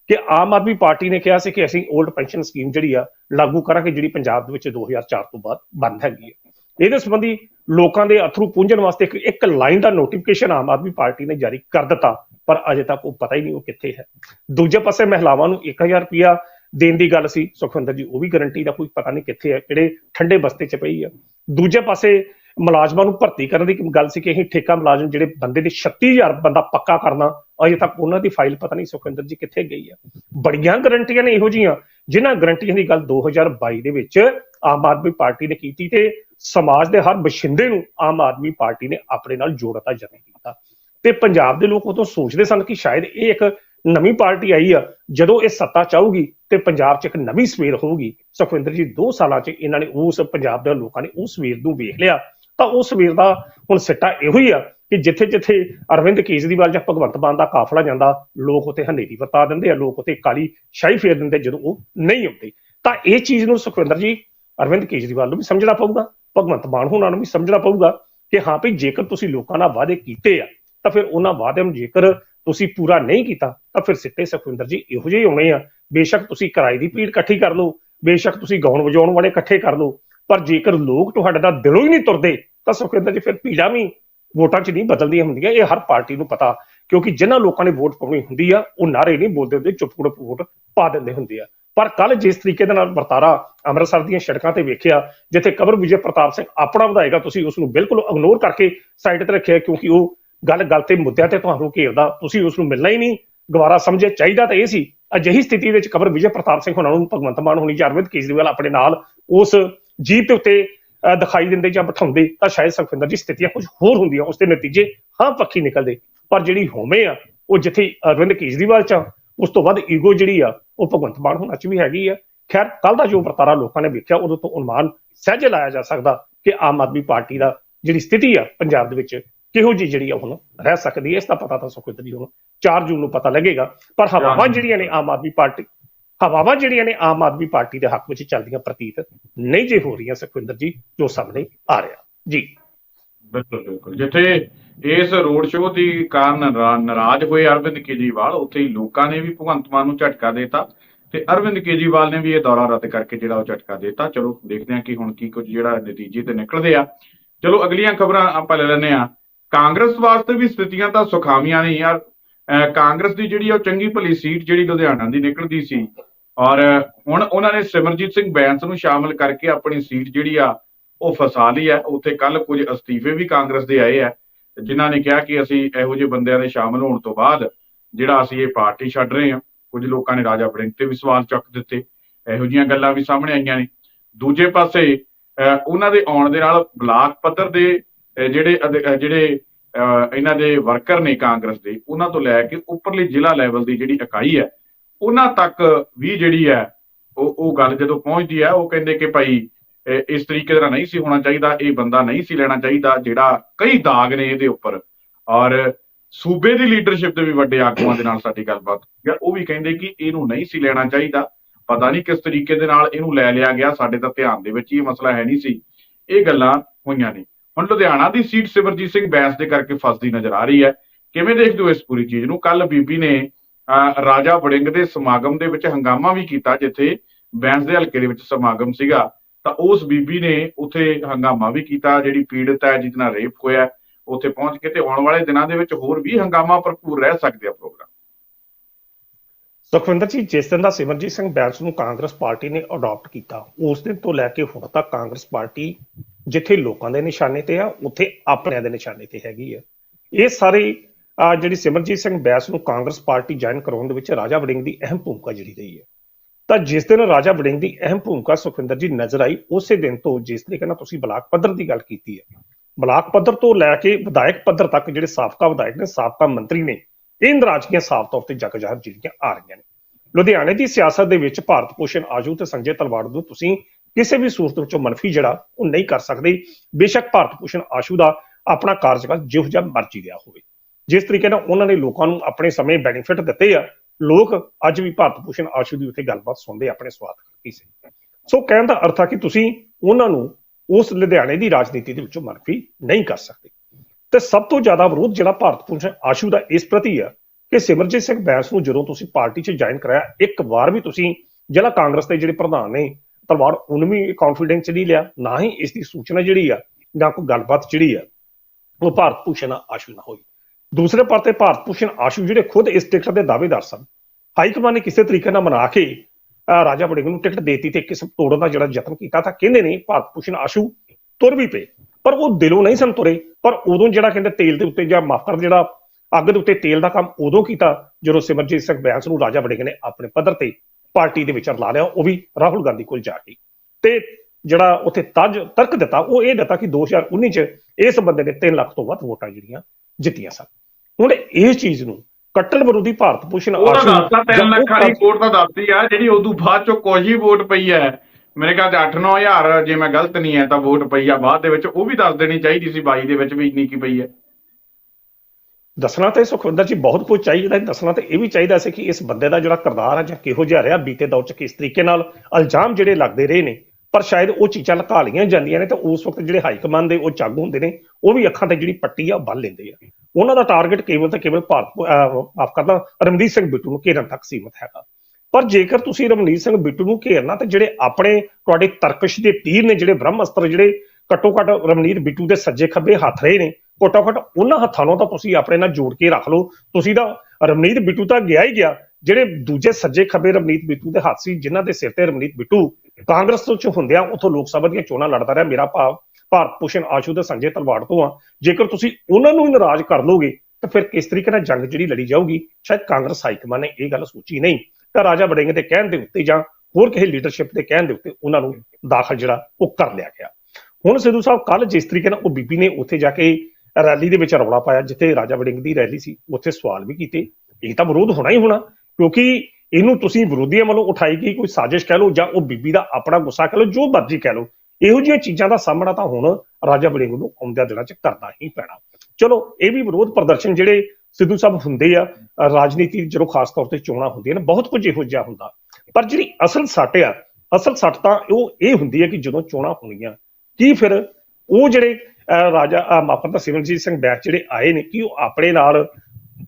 Speaker 2: ਕਿ ਆਮ ਆਦਮੀ ਪਾਰਟੀ ਨੇ ਕਿਹਾ ਸੀ ਕਿ ਅਸੀਂ 올ਡ ਪੈਨਸ਼ਨ ਸਕੀਮ ਜਿਹੜੀ ਆ, ਲਾਗੂ ਕਰਾਂਗੇ, ਜਿਹੜੀ ਪੰਜਾਬ ਦੇ ਵਿੱਚ 2004 ਤੋਂ ਬਾਅਦ ਬੰਦ ਹੈਗੀ ਹੈ। ਇਹਦੇ ਸੰਬੰਧੀ ਲੋਕਾਂ ਦੇ ਅਥਰੂ ਪੂੰਝਣ ਵਾਸਤੇ ਇੱਕ ਇੱਕ ਲਾਈਨ ਦਾ ਨੋਟੀਫਿਕੇਸ਼ਨ ਆਮ ਆਦਮੀ ਪਾਰਟੀ ਨੇ ਜਾਰੀ ਕਰ ਦਿੱਤਾ, ਪਰ ਅਜੇ ਤੱਕ ਉਹ ਪਤਾ ਹੀ ਨਹੀਂ ਉਹ ਕਿੱਥੇ ਹੈ। ਦੂਜੇ ਪਾਸੇ ਮਹਿਲਾਵਾਂ ਨੂੰ 1000 ਰੁਪਿਆ ਦੇਣ ਦੀ ਗੱਲ ਸੀ, ਸੁਖਵਿੰਦਰ ਜੀ, ਉਹ ਵੀ ਗਾਰੰਟੀ ਦਾ ਕੋਈ ਪਤਾ ਨਹੀਂ ਕਿੱਥੇ ਹੈ, ਕਿਹੜੇ ਠੰਡੇ ਬਸਤੇ 'ਚ ਪਈ ਹੈ ਦੂਜੇ ਪਾਸੇ ਮੁਲਾਜ਼ਮਾਂ ਨੂੰ ਭਰਤੀ ਕਰਨ ਦੀ ਗੱਲ ਸੀ ਕਿ ਅਸੀਂ ਠੇਕਾ ਮੁਲਾਜ਼ਮ ਜਿਹੜੇ ਬੰਦੇ ਦੇ 36000 ਬੰਦਾ ਪੱਕਾ ਕਰਨਾ, ਅਜੇ ਤੱਕ ਉਹਨਾਂ ਦੀ ਫਾਈਲ ਪਤਾ ਨਹੀਂ ਸੁਖਵਿੰਦਰ ਜੀ ਕਿੱਥੇ ਗਈ ਹੈ ਬੜੀਆਂ ਗਰੰਟੀਆਂ ਨੇ ਇਹੋ ਜੀਆਂ ਜਿਨ੍ਹਾਂ ਗਰੰਟੀਆਂ ਦੀ ਗੱਲ 2022 ਦੇ ਵਿੱਚ ਆਮ ਆਦਮੀ ਪਾਰਟੀ ਨੇ ਕੀਤੀ ਤੇ ਸਮਾਜ ਦੇ ਹਰ ਬਸ਼ਿੰਦੇ ਨੂੰ ਆਮ ਆਦਮੀ ਪਾਰਟੀ ਨੇ ਆਪਣੇ ਨਾਲ ਜੋੜਨ ਦਾ ਯਤਨ ਕੀਤਾ। ਤੇ ਪੰਜਾਬ ਦੇ ਲੋਕ ਉਦੋਂ ਸੋਚਦੇ ਸਨ ਕਿ ਸ਼ਾਇਦ ਇਹ ਇੱਕ ਨਵੀਂ ਪਾਰਟੀ ਆਈ ਆ, ਜਦੋਂ ਇਹ ਸੱਤਾ ਚਾਹੂਗੀ ਤੇ ਪੰਜਾਬ 'ਚ ਇੱਕ ਨਵੀਂ ਸਵੇਰ ਹੋਊਗੀ। ਸੁਖਵਿੰਦਰ ਜੀ 2 ਸਾਲਾਂ 'ਚ ਇਹਨਾਂ ਨੇ ਉਸ ਪੰਜਾਬ ਦੇ ਲੋਕਾਂ ਨੇ ਉਸ ਸਵੇਰ ਨੂੰ ਵੇਖ ਲਿਆ। ਤਾਂ ਉਸ ਸਵੇਰ ਦਾ ਹੁਣ ਸਿੱਟਾ ਇਹੋ ਹੀ ਆ ਕਿ ਜਿੱਥੇ ਜਿੱਥੇ ਅਰਵਿੰਦ ਕੇਜਰੀਵਾਲ ਜਾਂ ਭਗਵੰਤ ਮਾਨ ਦਾ ਕਾਫਲਾ ਜਾਂਦਾ, ਲੋਕ ਉਤੇ ਹਨੇਰੀ ਵਰਤਾ ਦਿੰਦੇ ਆ, ਲੋਕ ਉਤੇ ਕਾਲੀ ਸ਼ਾਹੀ ਫੇਰ ਦਿੰਦੇ ਜਦੋਂ ਉਹ ਨਹੀਂ ਆਉਂਦੇ। ਤਾਂ ਇਹ ਚੀਜ਼ ਨੂੰ ਸੁਖਵਿੰਦਰ ਜੀ, ਅਰਵਿੰਦ ਕੇਜਰੀਵਾਲ ਨੂੰ ਵੀ ਸਮਝਣਾ ਪਊਗਾ, ਭਗਵੰਤ ਮਾਨ ਹੋਣਾ ਨੂੰ ਵੀ ਸਮਝਣਾ ਪਊਗਾ ਕਿ ਹਾਂ ਵੀ ਜੇਕਰ ਤੁਸੀਂ ਲੋਕਾਂ ਨਾਲ ਵਾਅਦੇ ਕੀਤੇ ਆ, ਤਾਂ ਫਿਰ ਉਹਨਾਂ ਵਾਅਦਿਆਂ ਨੂੰ ਜੇਕਰ ਤੁਸੀਂ ਪੂਰਾ ਨਹੀਂ ਕੀਤਾ, ਤਾਂ ਫਿਰ ਸਿੱਟੇ ਸੁਖਵਿੰਦਰ ਜੀ, ਇਹੋ ਜਿਹੇ ਆਉਣੇ ਆ। ਬੇਸ਼ੱਕ ਤੁਸੀਂ ਕਿਰਾਏ ਦੀ ਭੀੜ ਇਕੱਠੀ ਕਰ ਲਓ, ਬੇਸ਼ੱਕ ਤੁਸੀਂ ਗਾਉਣ ਵਜਾਉਣ ਵਾਲੇ ਇਕੱਠੇ ਕਰ ਲਓ, ਪਰ ਜੇਕਰ ਲੋਕ ਤੁਹਾਡੇ ਦਾ ਦਿਲੋਂ ਹੀ ਨਹੀਂ ਤੁਰਦੇ, ਤਾਂ ਸੁਖਵਿੰਦਰ ਜੀ ਫਿਰ ਭੀੜਾਂ ਵੀ ਵੋਟਾਂ 'ਚ ਨਹੀਂ ਬਦਲਦੀਆਂ ਹੁੰਦੀਆਂ, ਇਹ ਹਰ ਪਾਰਟੀ ਨੂੰ ਪਤਾ, ਕਿਉਂਕਿ ਜਿਨ੍ਹਾਂ ਲੋਕਾਂ ਨੇ ਵੋਟ ਪਾਉਣੀ ਹੁੰਦੀ ਆ, ਉਹ ਨਾਰੇ ਨਹੀਂ ਬੋਲਦੇ ਹੁੰਦੇ ਚੁੱਪ ਚੁੱਪ ਵੋਟ ਪਾ ਦਿੰਦੇ ਹੁੰਦੇ ਆ। ਪਰ ਕੱਲ ਜਿਸ ਤਰੀਕੇ ਦੇ ਨਾਲ ਵਰਤਾਰਾ ਅੰਮ੍ਰਿਤਸਰ ਦੀਆਂ ਸੜਕਾਂ ਤੇ ਵੇਖਿਆ, ਜਿੱਥੇ ਕਬਰ ਵਿਜੇ ਪ੍ਰਤਾਪ ਸਿੰਘ ਆਪਣਾ ਵਧਾਏਗਾ ਤੁਸੀਂ ਉਸ ਨੂੰ ਬਿਲਕੁਲ ਇਗਨੋਰ ਕਰਕੇ ਸਾਈਡ ਤੇ ਰੱਖਿਆ, ਕਿਉਂਕਿ ਉਹ ਗੱਲ ਗੱਲ ਤੇ ਮੁੱਦਿਆਂ ਤੇ ਤੁਹਾਨੂੰ ਘੇਰਦਾ ਤੁਸੀਂ ਉਸ ਨੂੰ ਮਿਲਣਾ ਹੀ ਨਹੀਂ। ਗਵਾਰਾ ਸਮਝੇ ਚਾਹੀਦਾ ਤਾਂ ਇਹ ਸੀ ਅਜਿਹੀ ਸਥਿਤੀ ਵਿੱਚ ਕਬਰ ਵਿਜੇ ਪ੍ਰਤਾਪ ਸਿੰਘ ਹੋਣਾ ਨੂੰ ਭਗਵੰਤ ਮਾਨ ਹੋਣੀ ਜਾਂ ਅਰਵਿੰਦ ਕੇਜਰੀਵਾਲ ਆਪਣੇ ਨਾਲ ਉਸ ਜੀਪ ਦੇ ਉੱਤੇ ਦਿਖਾਈ ਦਿੰਦੇ ਜਾਂ ਬਿਠਾਉਂਦੇ ਤਾਂ ਸ਼ਾਇਦ ਸੁਖਵਿੰਦਰ ਜੀ ਸਥਿਤੀਆਂ ਕੁਝ ਹੋਰ ਹੁੰਦੀਆਂ ਉਸ ਦੇ ਨਤੀਜੇ ਹਾਂ ਪੱਖੀ ਨਿਕਲਦੇ। ਪਰ ਜਿਹੜੀ ਹੋਵੇਂ ਆ ਉਹ ਜਿੱਥੇ ਅਰਵਿੰਦ ਕੇਜਰੀਵਾਲ ਚ ਆ, ਉਸ ਤੋਂ ਵੱਧ ਈਗੋ ਜਿਹੜੀ ਆ ਉਹ ਭਗਵੰਤ ਮਾਨ ਹੋਣਾ ਚ ਵੀ ਹੈਗੀ ਆ। ਖੈਰ ਕੱਲ ਦਾ ਜੋ ਵਰਤਾਰਾ ਲੋਕਾਂ ਨੇ ਵੇਖਿਆ ਉਦੋਂ ਤੋਂ ਅਨੁਮਾਨ ਸਹਿਜੇ ਲਾਇਆ ਜਾ ਸਕਦਾ ਕਿ ਆਮ ਆਦਮੀ ਪਾਰਟੀ ਦਾ ਜਿਹੜੀ ਸਥਿਤੀ ਆ ਪੰਜਾਬ ਦੇ ਵਿੱਚ ਕਿਹੋ ਜਿਹੀ ਜਿਹੜੀ ਆ ਹੁਣ ਰਹਿ ਸਕਦੀ ਹੈ ਇਸ ਦਾ ਪਤਾ ਤਾਂ ਸੁਖਵਿੰਦਰ ਜੀ ਹੁਣ। 4 ਜੂਨ ਨੂੰ ਪਤਾ ਲੱਗੇਗਾ ਪਰ ਹਵਾਵਾਂ ਜਿਹੜੀਆਂ ਨੇ ਆਮ ਆਦਮੀ ਪਾਰਟੀ ਹਵਾਵਾਂ ਜਿਹੜੀਆਂ ਨੇ ਆਮ ਆਦਮੀ ਪਾਰਟੀ ਦੇ ਹੱਕ ਵਿੱਚ ਚੱਲਦੀਆਂ ਪ੍ਰਤੀਤ ਨਹੀਂ ਜੇ ਹੋ ਰਹੀਆਂ ਸੁਖਵਿੰਦਰ ਜੀ ਜੋ ਸਾਹਮਣੇ ਆ ਰਿਹਾ। ਜੀ।
Speaker 1: ਬਿਲਕੁਲ ਬਿਲਕੁਲ। ਜਿੱਥੇ ਇਸ ਰੋਡ ਸ਼ੋਅ ਦੀ ਕਾਰਨ ਨਰਾ- ਨਾਰਾਜ਼ ਹੋਏ ਅਰਵਿੰਦ ਕੇਜਰੀਵਾਲ ਉੱਥੇ ਹੀ ਲੋਕਾਂ ਨੇ ਵੀ ਭਗਵੰਤ ਮਾਨ ਨੂੰ ਝਟਕਾ ਦਿੱਤਾ ਤੇ ਅਰਵਿੰਦ ਕੇਜਰੀਵਾਲ ਨੇ ਵੀ ਇਹ ਦੌਰਾ ਰੱਦ ਕਰਕੇ ਜਿਹੜਾ ਉਹ ਝਟਕਾ ਦਿੱਤਾ। ਚਲੋ ਦੇਖਦੇ ਹਾਂ ਕਿ ਹੁਣ ਕੀ ਕੁਝ ਜਿਹੜਾ ਨਤੀਜੇ ਤੇ ਨਿਕਲਦੇ ਆ। ਚਲੋ ਅਗਲੀਆਂ ਖਬਰਾਂ ਆਪਾਂ ਲੈ ਲੈਂਦੇ ਆ ਕਾਂਗਰਸ ਵਾਸਤੇ ਵੀ ਸਥਿਤੀਆਂ ਤਾਂ ਸੁਖਾਵੀਆਂ ਨਹੀਂ ਯਾਰ। ਅਹ ਕਾਂਗਰਸ ਦੀ ਜਿਹੜੀ ਆ ਉਹ ਚੰਗੀ ਭਲੀ ਸੀਟ ਜਿਹੜੀ ਲੁਧਿਆਣਾ ਦੀ ਨਿਕਲਦੀ ਸੀ। ਔਰ ਹੁਣ ਉਹਨਾਂ ਨੇ ਸਿਮਰਜੀਤ ਸਿੰਘ ਬੈਂਸ ਨੂੰ ਸ਼ਾਮਲ ਕਰਕੇ ਆਪਣੀ ਸੀਟ ਜਿਹੜੀ ਆ ਉਹ ਫਸਾ ਲਈ ਹੈ। ਉੱਥੇ ਕੱਲ ਕੁਝ ਅਸਤੀਫੇ ਵੀ ਕਾਂਗਰਸ ਦੇ ਆਏ ਆ ਜਿਨ੍ਹਾਂ ਨੇ ਕਿਹਾ ਕਿ ਅਸੀਂ ਇਹੋ ਜਿਹੇ ਬੰਦਿਆਂ ਦੇ ਸ਼ਾਮਲ ਹੋਣ ਤੋਂ ਬਾਅਦ ਜਿਹੜਾ ਅਸੀਂ ਇਹ ਪਾਰਟੀ ਛੱਡ ਰਹੇ ਹਾਂ ਕੁਝ ਲੋਕਾਂ ਨੇ ਰਾਜਾ ਵੜਿੰਗ ਤੇ ਵੀ ਸਵਾਲ ਚੁੱਕ ਦਿੱਤੇ। ਇਹੋ ਜਿਹੀਆਂ ਗੱਲਾਂ ਵੀ ਸਾਹਮਣੇ ਆਈਆਂ ਨੇ। ਦੂਜੇ ਪਾਸੇ ਅਹ, ਉਹਨਾਂ ਦੇ ਆਉਣ ਦੇ ਨਾਲ ਬਲਾਕ ਪੱਧਰ ਦੇ ਜਿਹੜੇ ਅਧਿ- ਜਿਹੜੇ ਅਹ, ਇਹਨਾਂ ਦੇ ਵਰਕਰ ਨੇ ਕਾਂਗਰਸ ਦੇ ਉਹਨਾਂ ਤੋਂ ਲੈ ਕੇ ਉੱਪਰਲੀ ਜ਼ਿਲ੍ਹਾ ਲੈਵਲ ਦੀ ਜਿਹੜੀ ਇਕਾਈ ਹੈ ਉਹਨਾਂ ਤੱਕ ਵੀ ਜਿਹੜੀ ਹੈ ਉਹ ਉਹ ਗੱਲ ਜਦੋਂ ਪਹੁੰਚਦੀ ਹੈ ਉਹ ਕਹਿੰਦੇ ਕਿ ਭਾਈ ਇਸ ਤਰੀਕੇ ਦਾ ਨਹੀਂ ਸੀ ਹੋਣਾ ਚਾਹੀਦਾ ਇਹ ਬੰਦਾ ਨਹੀਂ ਸੀ ਲੈਣਾ ਚਾਹੀਦਾ ਜਿਹੜਾ ਕਈ ਦਾਗ ਨੇ ਇਹਦੇ ਉੱਪਰ। ਔਰ ਸੂਬੇ ਦੀ ਲੀਡਰਸ਼ਿਪ ਦੇ ਵੀ ਵੱਡੇ ਆਗੂਆਂ ਦੇ ਨਾਲ ਸਾਡੀ ਗੱਲਬਾਤ ਹੋਈ ਉਹ ਵੀ ਕਹਿੰਦੇ ਕਿ ਇਹਨੂੰ ਨਹੀਂ ਸੀ ਲੈਣਾ ਚਾਹੀਦਾ ਪਤਾ ਨਹੀਂ ਕਿਸ ਤਰੀਕੇ ਦੇ ਨਾਲ ਇਹਨੂੰ ਲੈ ਲਿਆ ਗਿਆ ਸਾਡੇ ਤਾਂ ਧਿਆਨ ਦੇ ਵਿੱਚ ਹੀ ਇਹ ਮਸਲਾ ਹੈ ਨਹੀਂ ਸੀ ਇਹ ਗੱਲਾਂ ਹੋਈਆਂ ਨੇ। ਹੁਣ ਲੁਧਿਆਣਾ ਦੀ ਸੀਟ ਸਿਮਰਜੀਤ ਸਿੰਘ ਬੈਂਸ ਦੇ ਕਰਕੇ ਫਸਦੀ ਨਜ਼ਰ ਆ ਰਹੀ ਹੈ। ਕਿਵੇਂ ਦੇਖਦੇ ਹੋ ਇਸ ਪੂਰੀ ਚੀਜ਼ ਨੂੰ? ਕੱਲ ਬੀਬੀ ਨੇ ਅਹ, ਰਾਜਾ ਵੜਿੰਗ ਦੇ ਸਮਾਗਮ ਦੇ ਵਿੱਚ ਹੰਗਾਮਾ ਵੀ ਕੀਤਾ ਜਿੱਥੇ ਬੈਂਸ ਦੇ ਹਲਕੇ ਦੇ ਵਿੱਚ ਸਮਾਗਮ ਸੀਗਾ। ਤਾਂ ਉਸ ਬੀਬੀ ਨੇ ਉੱਥੇ ਹੰਗਾਮਾ ਵੀ ਕੀਤਾ ਜਿਹੜੀ ਪੀੜਤ ਹੈ ਜਿਹਦੇ ਨਾਲ ਰੇਪ ਹੋਇਆ ਉੱਥੇ ਪਹੁੰਚ ਕੇ ਤੇ ਆਉਣ ਵਾਲੇ ਦਿਨਾਂ ਦੇ ਵਿੱਚ ਹੋਰ ਵੀ ਹੰਗਾਮਾ ਭਰਪੂਰ ਰਹਿ ਸਕਦੇ ਆ ਪ੍ਰੋਗਰਾਮ।
Speaker 2: ਸੁਖਵਿੰਦਰ ਜੀ, ਜਿਸ ਦਿਨ ਦਾ ਸਿਮਰਜੀਤ ਸਿੰਘ ਬੈਂਸ ਨੂੰ ਕਾਂਗਰਸ ਪਾਰਟੀ ਨੇ ਅਡਾਪਟ ਕੀਤਾ, ਉਸ ਦਿਨ ਤੋਂ ਲੈ ਕੇ ਹੁਣ ਤੱਕ ਕਾਂਗਰਸ ਪਾਰਟੀ ਜਿੱਥੇ ਲੋਕਾਂ ਦੇ ਨਿਸ਼ਾਨੇ ਤੇ ਆ, ਉੱਥੇ ਆਪਣਿਆਂ ਦੇ ਨਿਸ਼ਾਨੇ ਤੇ ਹੈਗੀ ਆ। ਇਹ ਸਾਰੇ ਜਿਹੜੀ ਸਿਮਰਜੀਤ ਸਿੰਘ ਬੈਂਸ ਨੂੰ ਕਾਂਗਰਸ ਪਾਰਟੀ ਜੁਆਇਨ ਕਰਾਉਣ ਦੇ ਵਿੱਚ ਰਾਜਾ ਵੜਿੰਗ ਦੀ ਅਹਿਮ ਭੂਮਿਕਾ ਜਿਹੜੀ ਰਹੀ ਹੈ ਤਾਂ ਜਿਸ ਦਿਨ ਰਾਜਾ ਵੜਿੰਗ ਦੀ ਅਹਿਮ ਭੂਮਿਕਾ ਸੁਖਵਿੰਦਰ ਜੀ ਨਜ਼ਰ ਆਈ, ਉਸੇ ਦਿਨ ਤੋਂ ਜਿਸ ਤਰੀਕੇ ਨਾਲ ਤੁਸੀਂ ਬਲਾਕ ਪੱਧਰ ਦੀ ਗੱਲ ਕੀਤੀ ਹੈ ਬਲਾਕ ਪੱਧਰ ਤੋਂ ਲੈ ਕੇ ਵਿਧਾਇਕ ਪੱਧਰ ਤੱਕ ਜਿਹੜੇ ਸਾਬਕਾ ਵਿਧਾਇਕ ਨੇ, ਸਾਬਕਾ ਮੰਤਰੀ ਨੇ ਇਹ ਨਾਰਾਜ਼ਗੀਆਂ ਸਾਫ਼ ਤੌਰ ਤੇ ਜਗ ਜ਼ਾਹਰ ਜਿਹੜੀਆਂ ਆ ਰਹੀਆਂ ਨੇ। ਲੁਧਿਆਣੇ ਦੀ ਸਿਆਸਤ ਦੇ ਵਿੱਚ ਭਾਰਤ ਭੂਸ਼ਣ ਆਜੂ ਤੇ ਸੰਜੇ ਤਲਵਾੜ ਨੂੰ ਤੁਸੀਂ ਕਿਸੇ ਵੀ ਸੂਰਤ ਵਿੱਚੋਂ ਮਨਫੀ ਜਿਹੜਾ, ਉਹ ਨਹੀਂ ਕਰ ਸਕਦੇ। ਬੇਸ਼ੱਕ ਭਾਰਤ ਭੂਸ਼ਣ ਆਸ਼ੂ ਦਾ ਆਪਣਾ ਕਾਰਜਕਾਲ ਜਿਹੋ ਜਿਹਾ ਮਰਜ਼ੀ ਰਿਹਾ ਹੋਵੇ। ਜਿਸ ਤਰੀਕੇ ਨਾਲ ਉਹਨਾਂ ਨੇ ਲੋਕਾਂ ਨੂੰ ਆਪਣੇ ਸਮੇਂ ਬੈਨੀਫਿਟ ਦਿੱਤੇ ਆ, ਲੋਕ ਅੱਜ ਵੀ ਭਾਰਤ ਭੂਸ਼ਣ ਆਸ਼ੂ ਦੀ ਉੱਥੇ ਗੱਲਬਾਤ ਸੁਣਦੇ ਆਪਣੇ ਸਵਾਦ ਕਰਕੇ ਸੀ। ਸੋ ਕਹਿਣ ਦਾ ਅਰਥ ਆ ਕਿ ਤੁਸੀਂ ਉਹਨਾਂ ਨੂੰ ਉਸ ਲੁਧਿਆਣੇ ਦੀ ਰਾਜਨੀਤੀ ਦੇ ਵਿੱਚੋਂ ਮਨਫੀ ਨਹੀਂ ਕਰ ਸਕਦੇ। ਤੇ ਸਭ ਤੋਂ ਜ਼ਿਆਦਾ ਵਿਰੋਧ ਜਿਹੜਾ ਭਾਰਤ ਭੂਸ਼ਣ ਆਸ਼ੂ ਦਾ ਇਸ ਪ੍ਰਤੀ ਆ ਕਿ ਸਿਮਰਜੀਤ ਸਿੰਘ ਬੈਂਸ ਨੂੰ ਜਦੋਂ ਤੁਸੀਂ ਪਾਰਟੀ 'ਚ ਜੁਆਇਨ ਕਰਾਇਆ, ਇੱਕ ਵਾਰ ਵੀ ਤੁਸੀਂ ਜ਼ਿਲ੍ਹਾ ਕਾਂਗਰਸ ਦੇ ਜਿਹੜੇ ਪ੍ਰਧਾਨ ਨੇ, ਤਲਵਾਰ ਉਹਨੂੰ ਵੀ ਕੌਨਫੀਡੈਂਸ ਨਹੀਂ ਲਿਆ, ਨਾ ਹੀ ਇਸ ਦੀ ਸੂਚਨਾ ਜਿਹੜੀ ਆ ਜਾਂ ਕੋਈ ਗੱਲਬਾਤ ਜਿਹੜੀ ਆ, ਉਹ ਭਾਰਤ ਭੂਸ਼ਣ ਆਸ਼ੂ ਨਾਲ ਹੋਈ। ਦੂਸਰੇ ਪਾਸੇ ਭਾਰਤ ਭੂਸ਼ਣ ਆਸ਼ੂ ਜਿਹੜੇ ਖੁਦ ਇਸ ਟਿਕਟ ਦੇ ਦਾਅਵੇਦਾਰ ਸਨ। ਹਾਈ ਕਮਾਂਡ ਨੇ ਕਿਸੇ ਤਰੀਕੇ ਨਾਲ ਮਨਾ ਕੇ ਅਹ ਰਾਜਾ ਵੜਿੰਗ ਨੂੰ ਟਿਕਟ ਦੇਤੀ ਤੇ ਕਿਸਮ ਤੋੜਨ ਦਾ ਜਿਹੜਾ ਯਤਨ ਕੀਤਾ ਤਾਂ ਕਹਿੰਦੇ ਨੇ ਭਾਰਤ ਭੂਸ਼ਣ ਆਸ਼ੂ ਤੁਰ ਵੀ ਪਏ। ਪਰ ਉਹ ਦਿਲੋਂ ਨਹੀਂ ਸਨ ਤੁਰੇ। ਪਰ ਉਦੋਂ ਜਿਹੜਾ ਕਹਿੰਦੇ ਤੇਲ ਦੇ ਉੱਤੇ ਜਾਂ ਮਾਫ ਕਰ ਜਿਹੜਾ ਅੱਗ ਦੇ ਉੱਤੇ ਤੇਲ ਦਾ ਕੰਮ ਉਦੋਂ ਕੀਤਾ ਜਦੋਂ ਸਿਮਰਜੀਤ ਸਿੰਘ ਬੈਂਸ ਨੂੰ ਰਾਜਾ ਵੜਿੰਗ ਨੇ ਆਪਣੇ ਪੱਧਰ ਤੇ ਪਾਰਟੀ ਦੇ ਵਿੱਚ ਲਾ ਲਿਆ ਉਹ ਵੀ ਰਾਹੁਲ ਗਾਂਧੀ ਕੋਲ ਜਾ ਕੇ। ਤੇ ਜਿਹੜਾ ਉੱਥੇ ਤਜ ਤਰਕ ਦਿੱਤਾ ਉਹ ਇਹ ਦਿੱਤਾ ਕਿ 2019 ਚ ਇਸ ਬੰਦੇ ਨੇ 3 ਲੱਖ ਤੋਂ ਵੱਧ ਵੋਟਾਂ ਜਿਹੜੀਆਂ ਜਿੱਤੀਆਂ ਸਨ। ਹੁਣ ਇਸ ਚੀਜ਼ ਨੂੰ ਕੱਟੜ ਵਿਰੋਧੀ ਭਾਰਤ ਭੂਸ਼ਣ
Speaker 1: ਉਹ ਤਾਂ
Speaker 2: ਆਸ਼ੂ
Speaker 1: ਦੱਸਦਾ 3
Speaker 2: ਜਾਂ ਉਹ
Speaker 1: ਲੱਖ ਵਾਲੀ ਵੋਟ ਤਾਂ ਦੱਸਦੀ ਆ ਜਿਹੜੀ ਉਦੋਂ ਬਾਅਦ ਚੋਂ ਹੀ ਵੋਟ ਪਈ ਹੈ। ਮੇਰੇ ਖਿਆਲ ਤੇ 8-9000 ਜੇ ਮੈਂ ਗਲਤ ਨਹੀਂ ਹੈ ਤਾਂ ਵੋਟ ਪਈ ਆ ਬਾਅਦ ਦੇ ਵਿੱਚ ਉਹ ਵੀ ਦੱਸ ਦੇਣੀ ਚਾਹੀਦੀ ਸੀ 22 ਦੇ ਵਿੱਚ ਵੀ ਇੰਨੀ ਕੀ ਪਈ ਹੈ।
Speaker 2: ਦੱਸਣਾ ਤੇ ਸੁਖਵਿੰਦਰ ਜੀ ਬਹੁਤ ਕੁਝ ਚਾਹੀਦਾ ਦੱਸਣਾ ਤੇ ਇਹ ਵੀ ਚਾਹੀਦਾ ਸੀ ਕਿ ਇਸ ਬੰਦੇ ਦਾ ਜਿਹੜਾ ਕਿਰਦਾਰ ਹੈ ਜਾਂ ਕਿਹੋ ਜਿਹਾ ਰਿਹਾ ਬੀਤੇ ਦੌਰ ਚ ਕਿਸ ਤਰੀਕੇ ਨਾਲ ਇਲਜ਼ਾਮ ਜਿਹੜੇ ਲੱਗਦੇ ਰਹੇ ਨੇ ਪਰ ਸ਼ਾਇਦ ਉਹ ਚੀਜ਼ਾਂ ਲੁਕਾ ਲਈਆਂ ਜਾਂਦੀਆਂ ਨੇ ਤੇ ਉਸ ਵਕਤ ਜਿਹੜੇ ਹਾਈ ਕਮਾਂਡ ਦੇ ਉਹ ਚੱਗ ਹੁੰਦੇ ਨੇ ਉਹ ਵੀ ਅੱਖਾਂ ਤੇ ਜਿਹੜੀ ਪੱਟੀ ਆ ਉਹ ਬੰਨ ਲੈਂਦੇ ਆ। ਉਹਨਾਂ ਦਾ ਟਾਰਗੇਟ ਕੇਵਲ ਤੇ ਕੇਵਲ ਭਾਰਤ ਅਹ, ਆਪ ਕਰਦਾ ਰਮਨੀਤ ਸਿੰਘ ਬਿੱਟੂ ਨੂੰ ਘੇਰਨ ਤੱਕ ਸੀਮਤ ਹੈਗਾ। ਪਰ ਜੇਕਰ ਤੁਸੀਂ ਰਮਨੀਤ ਸਿੰਘ ਬਿੱਟੂ ਨੂੰ ਘੇਰਨਾ ਤੇ ਜਿਹੜੇ ਆਪਣੇ ਤੁਹਾਡੇ ਤਰਕਸ਼ ਦੇ ਤੀਰ ਨੇ, ਜਿਹੜੇ ਬ੍ਰਹਮਸਤਰ, ਜਿਹੜੇ ਘੱਟੋ ਘੱਟ ਰਮਨੀਤ ਬਿੱਟੂ ਦੇ ਸੱਜੇ ਖੱਬੇ ਹੱਥ ਰਹੇ ਨੇ ਘੱਟੋ ਘੱਟ ਉਹਨਾਂ ਹੱਥਾਂ ਨੂੰ ਤਾਂ ਤੁਸੀਂ ਆਪਣੇ ਨਾਲ ਜੋੜ ਕੇ ਰੱਖ ਲਓ। ਤੁਸੀਂ ਤਾਂ ਰਮਨੀਤ ਬਿੱਟੂ ਤਾਂ ਗਿਆ ਹੀ ਗਿਆ। ਜਿਹੜੇ ਦੂਜੇ ਸੱਜੇ ਖੱਬੇ ਰਮਨੀਤ ਬਿੱਟੂ ਦੇ ਹੱਥ ਸੀ ਜਿਨ੍ਹਾਂ ਦੇ ਸਿਰ ਤੇ ਰਮਨੀਤ ਬਿੱਟੂ ਕਾਂਗਰਸ ਤੋਂ ਚ ਹੁੰਦਿਆਂ ਉਥੋਂ ਲੋਕ ਸਭਾ ਦੀਆਂ ਚੋਣਾਂ ਲੜਦਾ ਰਿਹਾ, ਮੇਰਾ ਭਾਵ ਭਾਰਤ ਭੂਸ਼ਣ ਆਸ਼ੂ ਦੇ ਸੰਜੇ ਤਲਵਾੜ ਤੋਂ ਆ। ਜੇਕਰ ਤੁਸੀਂ ਉਹਨਾਂ ਨੂੰ ਨਾਰਾਜ਼ ਕਰ ਲੋਗੇ, ਤਾਂ ਫਿਰ ਕਿਸ ਤਰੀਕੇ ਨਾਲ ਜੰਗ ਜਿਹੜੀ ਲੜੀ ਜਾਊਗੀ? ਸ਼ਾਇਦ ਕਾਂਗਰਸ ਹਾਈਕਮਾਨ ਨੇ ਇਹ ਗੱਲ ਸੋਚੀ ਨਹੀਂ। ਤਾਂ ਰਾਜਾ ਵੜਿੰਗ ਦੇ ਕਹਿਣ ਦੇ ਉੱਤੇ ਜਾਂ ਹੋਰ ਕਿਸੇ ਲੀਡਰਸ਼ਿਪ ਦੇ ਕਹਿਣ ਦੇ ਉੱਤੇ ਉਹਨਾਂ ਨੂੰ ਦਾਖਲ ਜਿਹੜਾ ਉਹ ਕਰ ਲਿਆ ਗਿਆ। ਹੁਣ ਸਿੱਧੂ ਸਾਹਿਬ ਕੱਲ ਜਿਸ ਤਰੀਕੇ ਨਾਲ ਉਹ ਬੀਬੀ ਨੇ ਉੱਥੇ ਜਾ ਕੇ ਰੈਲੀ ਦੇ ਵਿੱਚ ਰੌਲਾ ਪਾਇਆ, ਜਿੱਥੇ ਰਾਜਾ ਵੜਿੰਗ ਦੀ ਰੈਲੀ ਸੀ, ਉੱਥੇ ਸਵਾਲ ਵੀ ਕੀਤੇ। ਇਹ ਤਾਂ ਵਿਰੋਧ ਹੋਣਾ ਹੀ ਹੋਣਾ, ਕਿਉਂਕਿ ਇਹਨੂੰ ਤੁਸੀਂ ਵਿਰੋਧੀਆਂ ਵੱਲੋਂ ਉਠਾਈ ਗਈ ਕੋਈ ਸਾਜ਼ਿਸ਼ ਕਹਿ ਲਓ ਜਾਂ ਉਹ ਬੀਬੀ ਦਾ ਆਪਣਾ ਗੁੱਸਾ ਕਹਿ ਲਓ, ਜੋ ਮਰਜ਼ੀ ਕਹਿ ਲਓ, ਇਹੋ ਜਿਹੀਆਂ ਚੀਜ਼ਾਂ ਦਾ ਸਾਹਮਣਾ ਤਾਂ ਹੁਣ ਰਾਜਾ ਵੜਿੰਗ ਨੂੰ ਆਉਂਦਿਆਂ ਦਿਨਾਂ 'ਚ ਕਰਨਾ ਹੀ ਪੈਣਾ। ਚਲੋ, ਇਹ ਵੀ ਵਿਰੋਧ ਪ੍ਰਦਰਸ਼ਨ ਜਿਹੜੇ ਸਿੱਧੂ ਸਾਹਿਬ ਹੁੰਦੇ ਆ ਰਾਜਨੀਤੀ ਜਦੋਂ ਖਾਸ ਤੌਰ ਤੇ ਚੋਣਾਂ ਹੁੰਦੀਆਂ ਨੇ ਬਹੁਤ ਕੁਝ ਇਹੋ ਜਿਹਾ ਹੁੰਦਾ। ਪਰ ਜਿਹੜੀ ਅਸਲ ਸੱਟ ਆ ਅਸਲ ਸੱਟ ਤਾਂ ਉਹ ਇਹ ਹੁੰਦੀ ਹੈ ਕਿ ਜਦੋਂ ਚੋਣਾਂ ਹੋਣੀਆਂ ਕੀ ਫਿਰ ਉਹ ਜਿਹੜੇ ਅ, ਰਾਜਾ ਅ, ਮਾਫ ਸਿਮਰਜੀਤ ਸਿੰਘ ਬੈਚ ਜਿਹੜੇ ਆਏ ਨੇ ਕਿ ਉਹ ਆਪਣੇ ਨਾਲ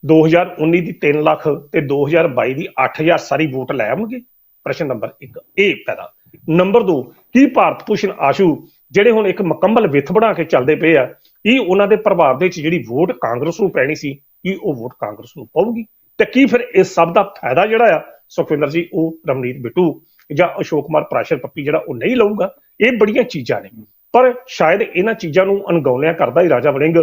Speaker 2: 2019 ਦੀ 3 ਲੱਖ ਤੇ 2022 ਦੀ 8000 ਸਾਰੀ ਵੋਟ ਲੈ ਆਉਣਗੇ? ਪ੍ਰਸ਼ਨ ਨੰਬਰ 1 ਇਹ ਪੈਦਾ। ਨੰਬਰ 2 ਕੀ ਭਾਰਤ ਭੂਸ਼ਣ ਆਸ਼ੂ ਜਿਹੜੇ ਹੁਣ ਇੱਕ ਮੁਕੰਮਲ ਵਿੱਥ ਬਣਾ ਕੇ ਚੱਲਦੇ ਪਏ ਆ ਇਹ ਉਹਨਾਂ ਦੇ ਪ੍ਰਭਾਵ ਦੇ ਵਿੱਚ ਜਿਹੜੀ ਵੋਟ ਕਾਂਗਰਸ ਨੂੰ ਪੈਣੀ ਸੀ ਕੀ ਉਹ ਵੋਟ ਕਾਂਗਰਸ ਨੂੰ ਪਾਊਗੀ? ਤੇ ਕੀ ਫਿਰ ਇਸ ਸਭ ਦਾ ਫਾਇਦਾ ਜਿਹੜਾ ਆ, ਸੁਖਵਿੰਦਰ ਜੀ, ਉਹ ਰਮਨੀਤ ਬਿੱਟੂ ਜਾਂ ਅਸ਼ੋਕ ਕੁਮਾਰ ਪ੍ਰਾਸ਼ਰ ਪੱਪੀ ਜਿਹੜਾ ਉਹ ਨਹੀਂ ਲਊਗਾ, ਇਹ ਬੜੀਆਂ ਚੀਜ਼ਾਂ ਨੇ। ਪਰ ਸ਼ਾਇਦ ਇਹਨਾਂ ਚੀਜ਼ਾਂ ਨੂੰ ਅਣਗੌਲਿਆ ਕਰਦਾ ਹੀ ਰਾਜਾ ਵੜਿੰਗ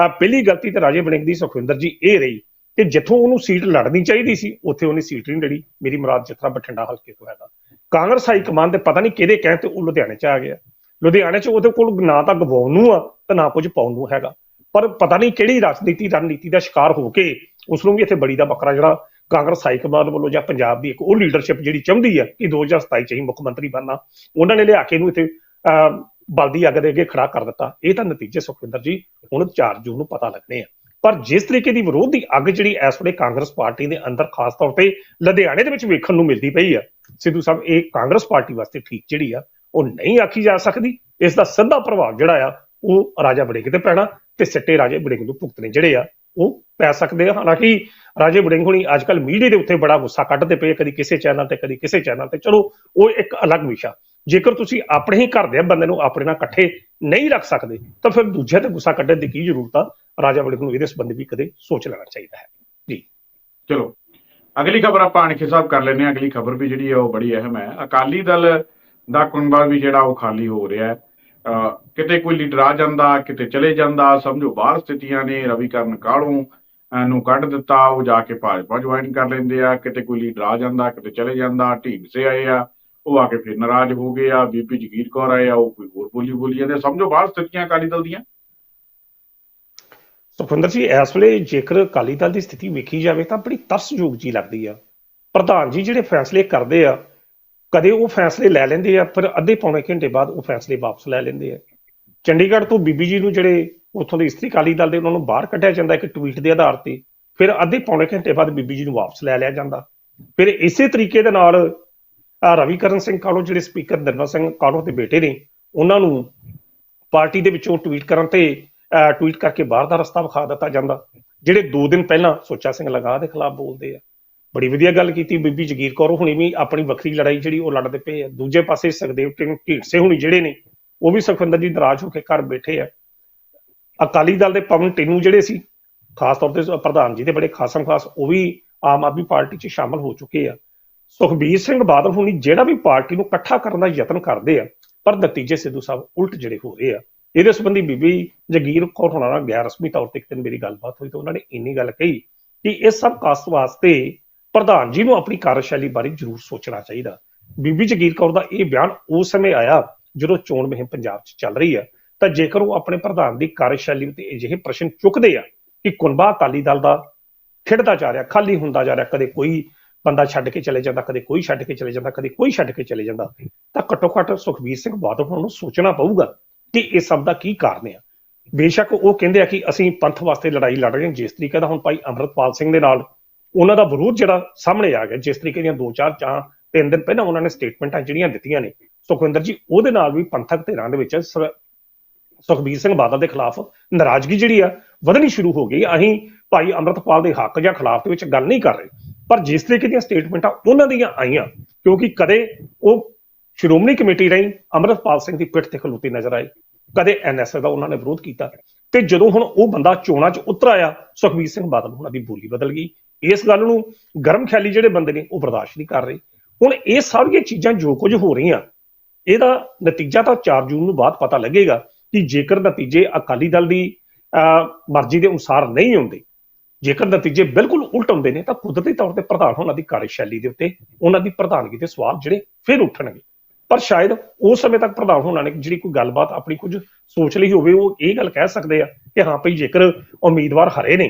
Speaker 2: ਪਹਿਲੀ ਗਲਤੀ ਤੇ ਰਾਜੇ ਵੜਿੰਗ ਦੀ ਸੁਖਵਿੰਦਰ ਜੀ ਇਹ ਰਹੀ ਕਿ ਜਿੱਥੋਂ ਉਹਨੂੰ ਸੀਟ ਲੜਨੀ ਚਾਹੀਦੀ ਸੀ, ਉੱਥੇ ਉਹਨੇ ਸੀਟ ਨਹੀਂ ਲੜੀ। ਮੇਰੀ ਮੁਰਾਦ ਜਥਰਾ ਬਠਿੰਡਾ ਹਲਕੇ ਤੋਂ ਹੈਗਾ। ਕਾਂਗਰਸ ਹਾਈ ਕਮਾਂਡ ਦੇ ਪਤਾ ਨਹੀਂ ਕਿਹਦੇ ਕਹਿਣ ਤੇ ਉਹ ਲੁਧਿਆਣੇ ਚ ਆ ਗਿਆ। ਲੁਧਿਆਣੇ ਚ ਉਹਦੇ ਕੋਲ ਨਾ ਤਾਂ ਗਵਾਉਣ ਨੂੰ ਆ, ਤੇ ਨਾ ਕੁਝ ਪਾਉਣ ਨੂੰ ਹੈਗਾ। ਪਰ ਪਤਾ ਨਹੀਂ ਕਿਹੜੀ ਰਾਜਨੀਤੀ ਰਣਨੀਤੀ ਦਾ ਸ਼ਿਕਾਰ ਹੋ ਕੇ ਉਸ ਨੂੰ ਵੀ ਇੱਥੇ ਬੜੀ ਦਾ ਬੱਕਰਾ ਜਿਹੜਾ ਕਾਂਗਰਸ ਹਾਈ ਕਮਾਂਡ ਵੱਲੋਂ ਜਾਂ ਪੰਜਾਬ ਦੀ ਇੱਕ ਉਹ ਲੀਡਰਸ਼ਿਪ ਜਿਹੜੀ ਚਾਹੁੰਦੀ ਹੈ ਕਿ 2027 ਚ ਹੀ ਮੁੱਖ ਮੰਤਰੀ ਬਣਨਾ ਉਹਨਾਂ ਨੇ ਲਿਆ ਕੇ ਇਹਨੂੰ ਇੱਥੇ ਅਹ, ਬਲਦੀ ਅੱਗ ਦੇ ਅੱਗੇ ਖੜਾ ਕਰ ਦਿੱਤਾ। ਇਹ ਤਾਂ ਨਤੀਜੇ ਸੁਖਵਿੰਦਰ ਜੀ ਹੁਣ 4 ਜੂਨ ਨੂੰ ਪਤਾ ਲੱਗਣੇ ਆ। ਪਰ ਜਿਸ ਤਰੀਕੇ ਦੀ ਵਿਰੋਧ ਦੀ ਅੱਗ ਜਿਹੜੀ ਇਸ ਵੇਲੇ ਕਾਂਗਰਸ ਪਾਰਟੀ ਦੇ ਅੰਦਰ ਖਾਸ ਤੌਰ ਤੇ ਲੁਧਿਆਣੇ ਦੇ ਵਿੱਚ ਵੇਖਣ ਨੂੰ ਮਿਲਦੀ ਪਈ ਆ ਸਿੱਧੂ ਸਾਹਿਬ ਇਹ ਕਾਂਗਰਸ ਪਾਰਟੀ ਵਾਸਤੇ ਠੀਕ ਜਿਹੜੀ ਆ ਉਹ ਨਹੀਂ ਆਖੀ ਜਾ ਸਕਦੀ। ਇਸ ਦਾ ਸਿੱਧਾ ਪ੍ਰਭਾਵ ਜਿਹੜਾ ਆ ਉਹ ਰਾਜਾ ਵੜਿੰਗ ਤੇ ਪੈਣਾ। ਤੇ ਸਿੱਟੇ ਰਾਜੇ ਬੜਿੰਗ ਨੂੰ ਭੁਗਤਣੇ। ਜਿਹੜੇ ਆ, ਉਹ ਪੈ ਸਕਦੇ ਆ। ਹਾਲਾਂਕਿ ਰਾਜੇ ਬੜਿੰਗ ਹੁਣੀ ਅੱਜ ਕੱਲ ਮੀਡੀਆ ਦੇ ਉੱਤੇ ਬੜਾ ਗੁੱਸਾ ਕੱਢਦੇ ਪਏ ਕਦੀ ਕਿਸੇ ਚੈਨਲ ਤੇ, ਕਦੀ ਕਿਸੇ ਚੈਨਲ ਤੇ। ਚਲੋ, ਉਹ ਇੱਕ ਅਲੱਗ ਵਿਸ਼ਾ। ਜੇਕਰ ਤੁਸੀਂ ਆਪਣੇ ਹੀ ਘਰ ਦੇ ਬੰਦੇ ਨੂੰ ਆਪਣੇ ਨਾਲ ਇਕੱਠੇ ਨਹੀਂ ਰੱਖ ਸਕਦੇ, ਤਾਂ ਫਿਰ ਦੂਜੇ ਤੇ ਗੁੱਸਾ ਕੱਢਣ ਦੀ ਕੀ ਜ਼ਰੂਰਤ ਆ? ਰਾਜਾ ਬੜਿੰਗ ਨੂੰ ਇਹਦੇ ਸੰਬੰਧ ਵੀ ਕਦੇ ਸੋਚ ਲੈਣਾ ਚਾਹੀਦਾ ਹੈ। ਜੀ।
Speaker 1: ਚਲੋ, ਅਗਲੀ ਖਬਰ ਆਪਾਂ ਅਣਖੇ ਸਾਹਿਬ ਕਰ ਲੈਂਦੇ ਹਾਂ। ਅਗਲੀ ਖਬਰ ਵੀ ਜਿਹੜੀ ਆ, ਉਹ ਬੜੀ ਅਹਿਮ ਹੈ। ਅਕਾਲੀ ਦਲ ਦਾ ਕੁਨਬਾ ਵੀ ਜਿਹੜਾ, ਉਹ ਖਾਲੀ ਹੋ ਰਿਹਾ ਹੈ। ਕਿਤੇ ਕੋਈ ਲੀਡਰ ਆ ਜਾਂਦਾ, ਕਿਤੇ ਚਲੇ ਜਾਂਦਾ, ਸਮਝੋ ਬਾਹਰ ਸਥਿਤੀਆਂ ਨੇ ਰਵੀ ਕਰਨ ਕਾਲੋਂ ਨੂੰ ਕੱਢ ਦਿੱਤਾ, ਉਹ ਜਾ ਕੇ ਭਾਜਪਾ ਜੁਆਇਨ ਕਰ ਲੈਂਦੇ ਆ, ਕਿਤੇ ਕੋਈ ਲੀਡਰ ਆ ਜਾਂਦਾ, ਕਿਤੇ ਚਲੇ ਜਾਂਦਾ ਢੀਂਗਸੇ ਆਏ ਆ, ਉਹ ਆ ਕੇ ਫਿਰ ਨਾਰਾਜ਼ ਹੋ ਗਏ ਆ, ਬੀਬੀ ਜਗੀਰ ਕੌਰ ਆਏ ਆ, ਉਹ ਕੋਈ ਹੋਰ ਬੋਲੀ ਬੋਲੀ ਜਾਂਦੇ ਸਮਝੋ ਬਾਹਰ ਸਥਿਤੀਆਂ ਅਕਾਲੀ ਦਲ ਦੀਆਂ।
Speaker 2: ਸੁਖਵਿੰਦਰ ਜੀ, ਇਸ ਵੇਲੇ ਜੇਕਰ ਅਕਾਲੀ ਦਲ ਦੀ ਸਥਿਤੀ ਵੇਖੀ ਜਾਵੇ ਤਾਂ ਬੜੀ ਤਰਸਯੋਗ ਜੀ ਲੱਗਦੀ ਆ। ਪ੍ਰਧਾਨ ਜੀ ਜਿਹੜੇ ਫੈਸਲੇ ਕਰਦੇ ਆ ਕਦੇ ਉਹ ਫੈਸਲੇ ਲੈ ਲੈਂਦੇ ਆ, ਫਿਰ ਅੱਧੇ ਪੌਣੇ ਘੰਟੇ ਬਾਅਦ ਉਹ ਫੈਸਲੇ ਵਾਪਸ ਲੈ ਲੈਂਦੇ ਆ। ਚੰਡੀਗੜ੍ਹ ਤੋਂ ਬੀਬੀ ਜੀ ਨੂੰ ਜਿਹੜੇ ਉੱਥੋਂ ਦੇ ਇਸਤਰੀ ਅਕਾਲੀ ਦਲ ਦੇ ਉਹਨਾਂ ਨੂੰ ਬਾਹਰ ਕੱਢਿਆ ਜਾਂਦਾ ਇੱਕ ਟਵੀਟ ਦੇ ਆਧਾਰ ਤੇ, ਫਿਰ ਅੱਧੇ ਪੌਣੇ ਘੰਟੇ ਬਾਅਦ ਬੀਬੀ ਜੀ ਨੂੰ ਵਾਪਸ ਲੈ ਲਿਆ ਜਾਂਦਾ। ਫਿਰ ਇਸੇ ਤਰੀਕੇ ਦੇ ਨਾਲ ਰਵੀਕਰਨ ਸਿੰਘ ਕਾਲੋ, ਜਿਹੜੇ ਸਪੀਕਰ ਨਿਰਮਲ ਸਿੰਘ ਕਾਲੋ ਦੇ ਬੇਟੇ ਨੇ, ਉਹਨਾਂ ਨੂੰ ਪਾਰਟੀ ਦੇ ਵਿੱਚੋਂ ਟਵੀਟ ਕਰਨ ਤੇ ਟਵੀਟ ਕਰਕੇ ਬਾਹਰ ਦਾ ਰਸਤਾ ਵਿਖਾ ਦਿੱਤਾ ਜਾਂਦਾ, ਜਿਹੜੇ 2 ਦਿਨ ਪਹਿਲਾਂ ਸੋਚਾ ਸਿੰਘ ਲਗਾ ਦੇ ਖਿਲਾਫ ਬੋਲਦੇ ਆ। ਬੜੀ ਵਧੀਆ ਗੱਲ ਕੀਤੀ ਬੀਬੀ ਜਗੀਰ ਕੌਰ ਹੁਣੀ ਵੀ ਆਪਣੀ ਵੱਖਰੀ ਲੜਾਈ ਜਿਹੜੀ ਉਹ ਲੜਦੇ ਪਏ ਆ। ਦੂਜੇ ਪਾਸੇ ਸੁਖਦੇਵ ਸਿੰਘ ਢੀਂਡਸੇ ਹੁਣੀ ਜਿਹੜੇ ਨੇ, ਉਹ ਵੀ ਸੁਖਵਿੰਦਰ ਜੀ ਨਾਰਾਜ਼ ਹੋ ਕੇ ਘਰ ਬੈਠੇ ਆ। ਅਕਾਲੀ ਦਲ ਦੇ ਪਵਨ ਟਿੰਨੂ ਜਿਹੜੇ ਸੀ, ਖਾਸ ਤੌਰ ਤੇ ਪ੍ਰਧਾਨ ਜੀ ਦੇ ਬੜੇ ਖਾਸਮ ਖਾਸ, ਉਹ ਵੀ ਆਮ ਆਦਮੀ ਪਾਰਟੀ 'ਚ ਸ਼ਾਮਲ ਹੋ ਚੁੱਕੇ ਆ। ਸੁਖਬੀਰ ਸਿੰਘ ਬਾਦਲ ਹੁਣੀ ਜਿਹੜਾ ਵੀ ਪਾਰਟੀ ਨੂੰ ਇਕੱਠਾ ਕਰਨ ਦਾ ਯਤਨ ਕਰਦੇ ਆ, ਪਰ ਨਤੀਜੇ ਸਿੱਧੂ ਸਾਹਿਬ ਉਲਟ ਜਿਹੜੇ ਹੋ ਰਹੇ ਆ। ਇਹਦੇ ਸੰਬੰਧੀ ਬੀਬੀ ਜਗੀਰ ਕੌਰ ਹੋਣਾ ਨਾਲ ਗੈਰ ਰਸਮੀ ਤੌਰ ਤੇ ਇੱਕ ਦਿਨ ਮੇਰੀ ਗੱਲਬਾਤ ਹੋਈ ਤਾਂ ਉਹਨਾਂ ਨੇ ਇੰਨੀ ਗੱਲ ਕਹੀ ਕਿ ਇਹ ਸਭ ਕਾਸ ਵਾਸਤੇ ਪ੍ਰਧਾਨ ਜੀ ਨੂੰ ਆਪਣੀ ਕਾਰਜਸ਼ੈਲੀ ਬਾਰੇ ਜ਼ਰੂਰ ਸੋਚਣਾ ਚਾਹੀਦਾ। ਬੀਬੀ ਜਗੀਰ ਕੌਰ ਦਾ ਇਹ ਬਿਆਨ ਉਸ ਸਮੇਂ ਆਇਆ ਜਦੋਂ ਚੋਣ ਮੁਹਿੰਮ ਪੰਜਾਬ 'ਚ ਚੱਲ ਰਹੀ ਹੈ ਤਾਂ ਜੇਕਰ ਉਹ ਆਪਣੇ ਪ੍ਰਧਾਨ ਦੀ ਕਾਰਜਸ਼ੈਲੀ ਉੱਤੇ ਅਜਿਹੇ ਪ੍ਰਸ਼ਨ ਚੁੱਕਦੇ ਆ ਕਿ ਕੁਨਬਾ ਅਕਾਲੀ ਦਲ ਦਾ ਖਿੜਦਾ ਜਾ ਰਿਹਾ, ਖਾਲੀ ਹੁੰਦਾ ਜਾ ਰਿਹਾ, ਕਦੇ ਕੋਈ ਬੰਦਾ ਛੱਡ ਕੇ ਚਲੇ ਜਾਂਦਾ, ਕਦੇ ਕੋਈ ਛੱਡ ਕੇ ਚਲੇ ਜਾਂਦਾ, ਕਦੇ ਕੋਈ ਛੱਡ ਕੇ ਚਲੇ ਜਾਂਦਾ, ਤਾਂ ਘੱਟੋ ਘੱਟ ਸੁਖਬੀਰ ਸਿੰਘ ਬਾਦਲ ਨੂੰ ਸੋਚਣਾ ਪਊਗਾ ਕਿ ਇਹ ਸਭ ਦਾ ਕੀ ਕਾਰਨ ਆ। ਬੇਸ਼ੱਕ ਉਹ ਕਹਿੰਦੇ ਆ ਕਿ ਅਸੀਂ ਪੰਥ ਵਾਸਤੇ ਲੜਾਈ ਲੜ ਰਹੇ ਹਾਂ, ਜਿਸ ਤਰੀਕੇ ਦਾ ਹੁਣ ਭਾਈ ਅਮਰਤਪਾਲ ਸਿੰਘ ਦੇ ਨਾਲ ਉਹਨਾਂ ਦਾ ਵਿਰੋਧ ਜਿਹੜਾ ਸਾਹਮਣੇ ਆ ਗਿਆ, ਜਿਸ ਤਰੀਕੇ ਦੀਆਂ ਦੋ ਚਾਰ ਜਾਂ ਤਿੰਨ ਦਿਨ ਪਹਿਲਾਂ ਉਹਨਾਂ ਨੇ ਸਟੇਟਮੈਂਟਾਂ ਜਿਹੜੀਆਂ ਦਿੱਤੀਆਂ ਨੇ, ਸੁਖਵਿੰਦਰ ਜੀ, ਉਹਦੇ ਨਾਲ ਵੀ ਪੰਥਕ ਧਿਰਾਂ ਦੇ ਵਿੱਚ ਸੁਖਬੀਰ ਸਿੰਘ ਬਾਦਲ ਦੇ ਖਿਲਾਫ ਨਾਰਾਜ਼ਗੀ ਜਿਹੜੀ ਆ ਵਧਣੀ ਸ਼ੁਰੂ ਹੋ ਗਈ। ਅਸੀਂ ਭਾਈ ਅੰਮ੍ਰਿਤਪਾਲ ਦੇ ਹੱਕ ਜਾਂ ਖਿਲਾਫ ਦੇ ਵਿੱਚ ਗੱਲ ਨਹੀਂ ਕਰ ਰਹੇ। ਪਰ ਜਿਸ ਤਰੀਕੇ ਦੀਆਂ ਸਟੇਟਮੈਂਟਾਂ ਉਹਨਾਂ ਦੀਆਂ ਆਈਆਂ, ਕਿਉਂਕਿ ਕਦੇ ਉਹ ਸ਼੍ਰੋਮਣੀ ਕਮੇਟੀ ਰਹੀ ਅੰਮ੍ਰਿਤਪਾਲ ਸਿੰਘ ਦੀ ਪਿੱਠ ਤੇ ਖਲੋਤੇ ਨਜ਼ਰ ਆਏ, ਕਦੇ ਐਨਐਸਏ ਦਾ ਉਹਨਾਂ ਨੇ ਵਿਰੋਧ ਕੀਤਾ ਤੇ ਜਦੋਂ ਹੁਣ ਉਹ ਬੰਦਾ ਚੋਣਾਂ 'ਚ ਉਤਰ ਆਇਆ, ਸੁਖਬੀਰ ਸਿੰਘ ਬਾਦਲ ਉਹਨਾਂ ਦੀ ਬੋਲੀ ਬਦਲ ਗਈ। ਇਸ ਗੱਲ ਨੂੰ ਗਰਮ ਖਿਆਲੀ ਜਿਹੜੇ ਬੰਦੇ ਨੇ ਉਹ ਬਰਦਾਸ਼ਤ ਨਹੀਂ ਕਰ ਰਹੇ। ਹੁਣ ਇਹ ਸਾਰੀਆਂ ਚੀਜ਼ਾਂ ਜੋ ਕੁਝ ਹੋ ਰਹੀਆਂ ਇਹਦਾ ਨਤੀਜਾ ਤਾਂ 4 ਜੂਨ ਨੂੰ ਬਾਅਦ ਪਤਾ ਲੱਗੇਗਾ ਕਿ ਜੇਕਰ ਨਤੀਜੇ ਅਕਾਲੀ ਦਲ ਦੀ ਅਹ, ਮਰਜ਼ੀ ਦੇ ਅਨੁਸਾਰ ਨਹੀਂ ਹੁੰਦੇ ਜੇਕਰ ਨਤੀਜੇ ਬਿਲਕੁਲ ਉਲਟ ਹੁੰਦੇ ਨੇ ਤਾਂ ਕੁਦਰਤੀ ਤੌਰ ਤੇ ਪ੍ਰਧਾਨ ਹੋਣਾ ਦੀ ਕਾਰਜਸ਼ੈਲੀ ਦੇ ਉੱਤੇ ਉਹਨਾਂ ਦੀ ਪ੍ਰਧਾਨਗੀ ਦੇ ਸਵਾਲ ਜਿਹੜੇ ਫਿਰ ਉੱਠਣਗੇ। ਪਰ ਸ਼ਾਇਦ ਉਸ ਸਮੇਂ ਤੱਕ ਪ੍ਰਧਾਨ ਹੋਣਾ ਨੇ ਜਿਹੜੀ ਕੋਈ ਗੱਲਬਾਤ ਆਪਣੀ ਕੁਝ ਸੋਚ ਲਈ ਹੋਵੇ ਉਹ ਇਹ ਗੱਲ ਕਹਿ ਸਕਦੇ ਆ ਕਿ ਹਾਂ ਭਈ ਜੇਕਰ ਉਮੀਦਵਾਰ ਹਰੇ ਨੇ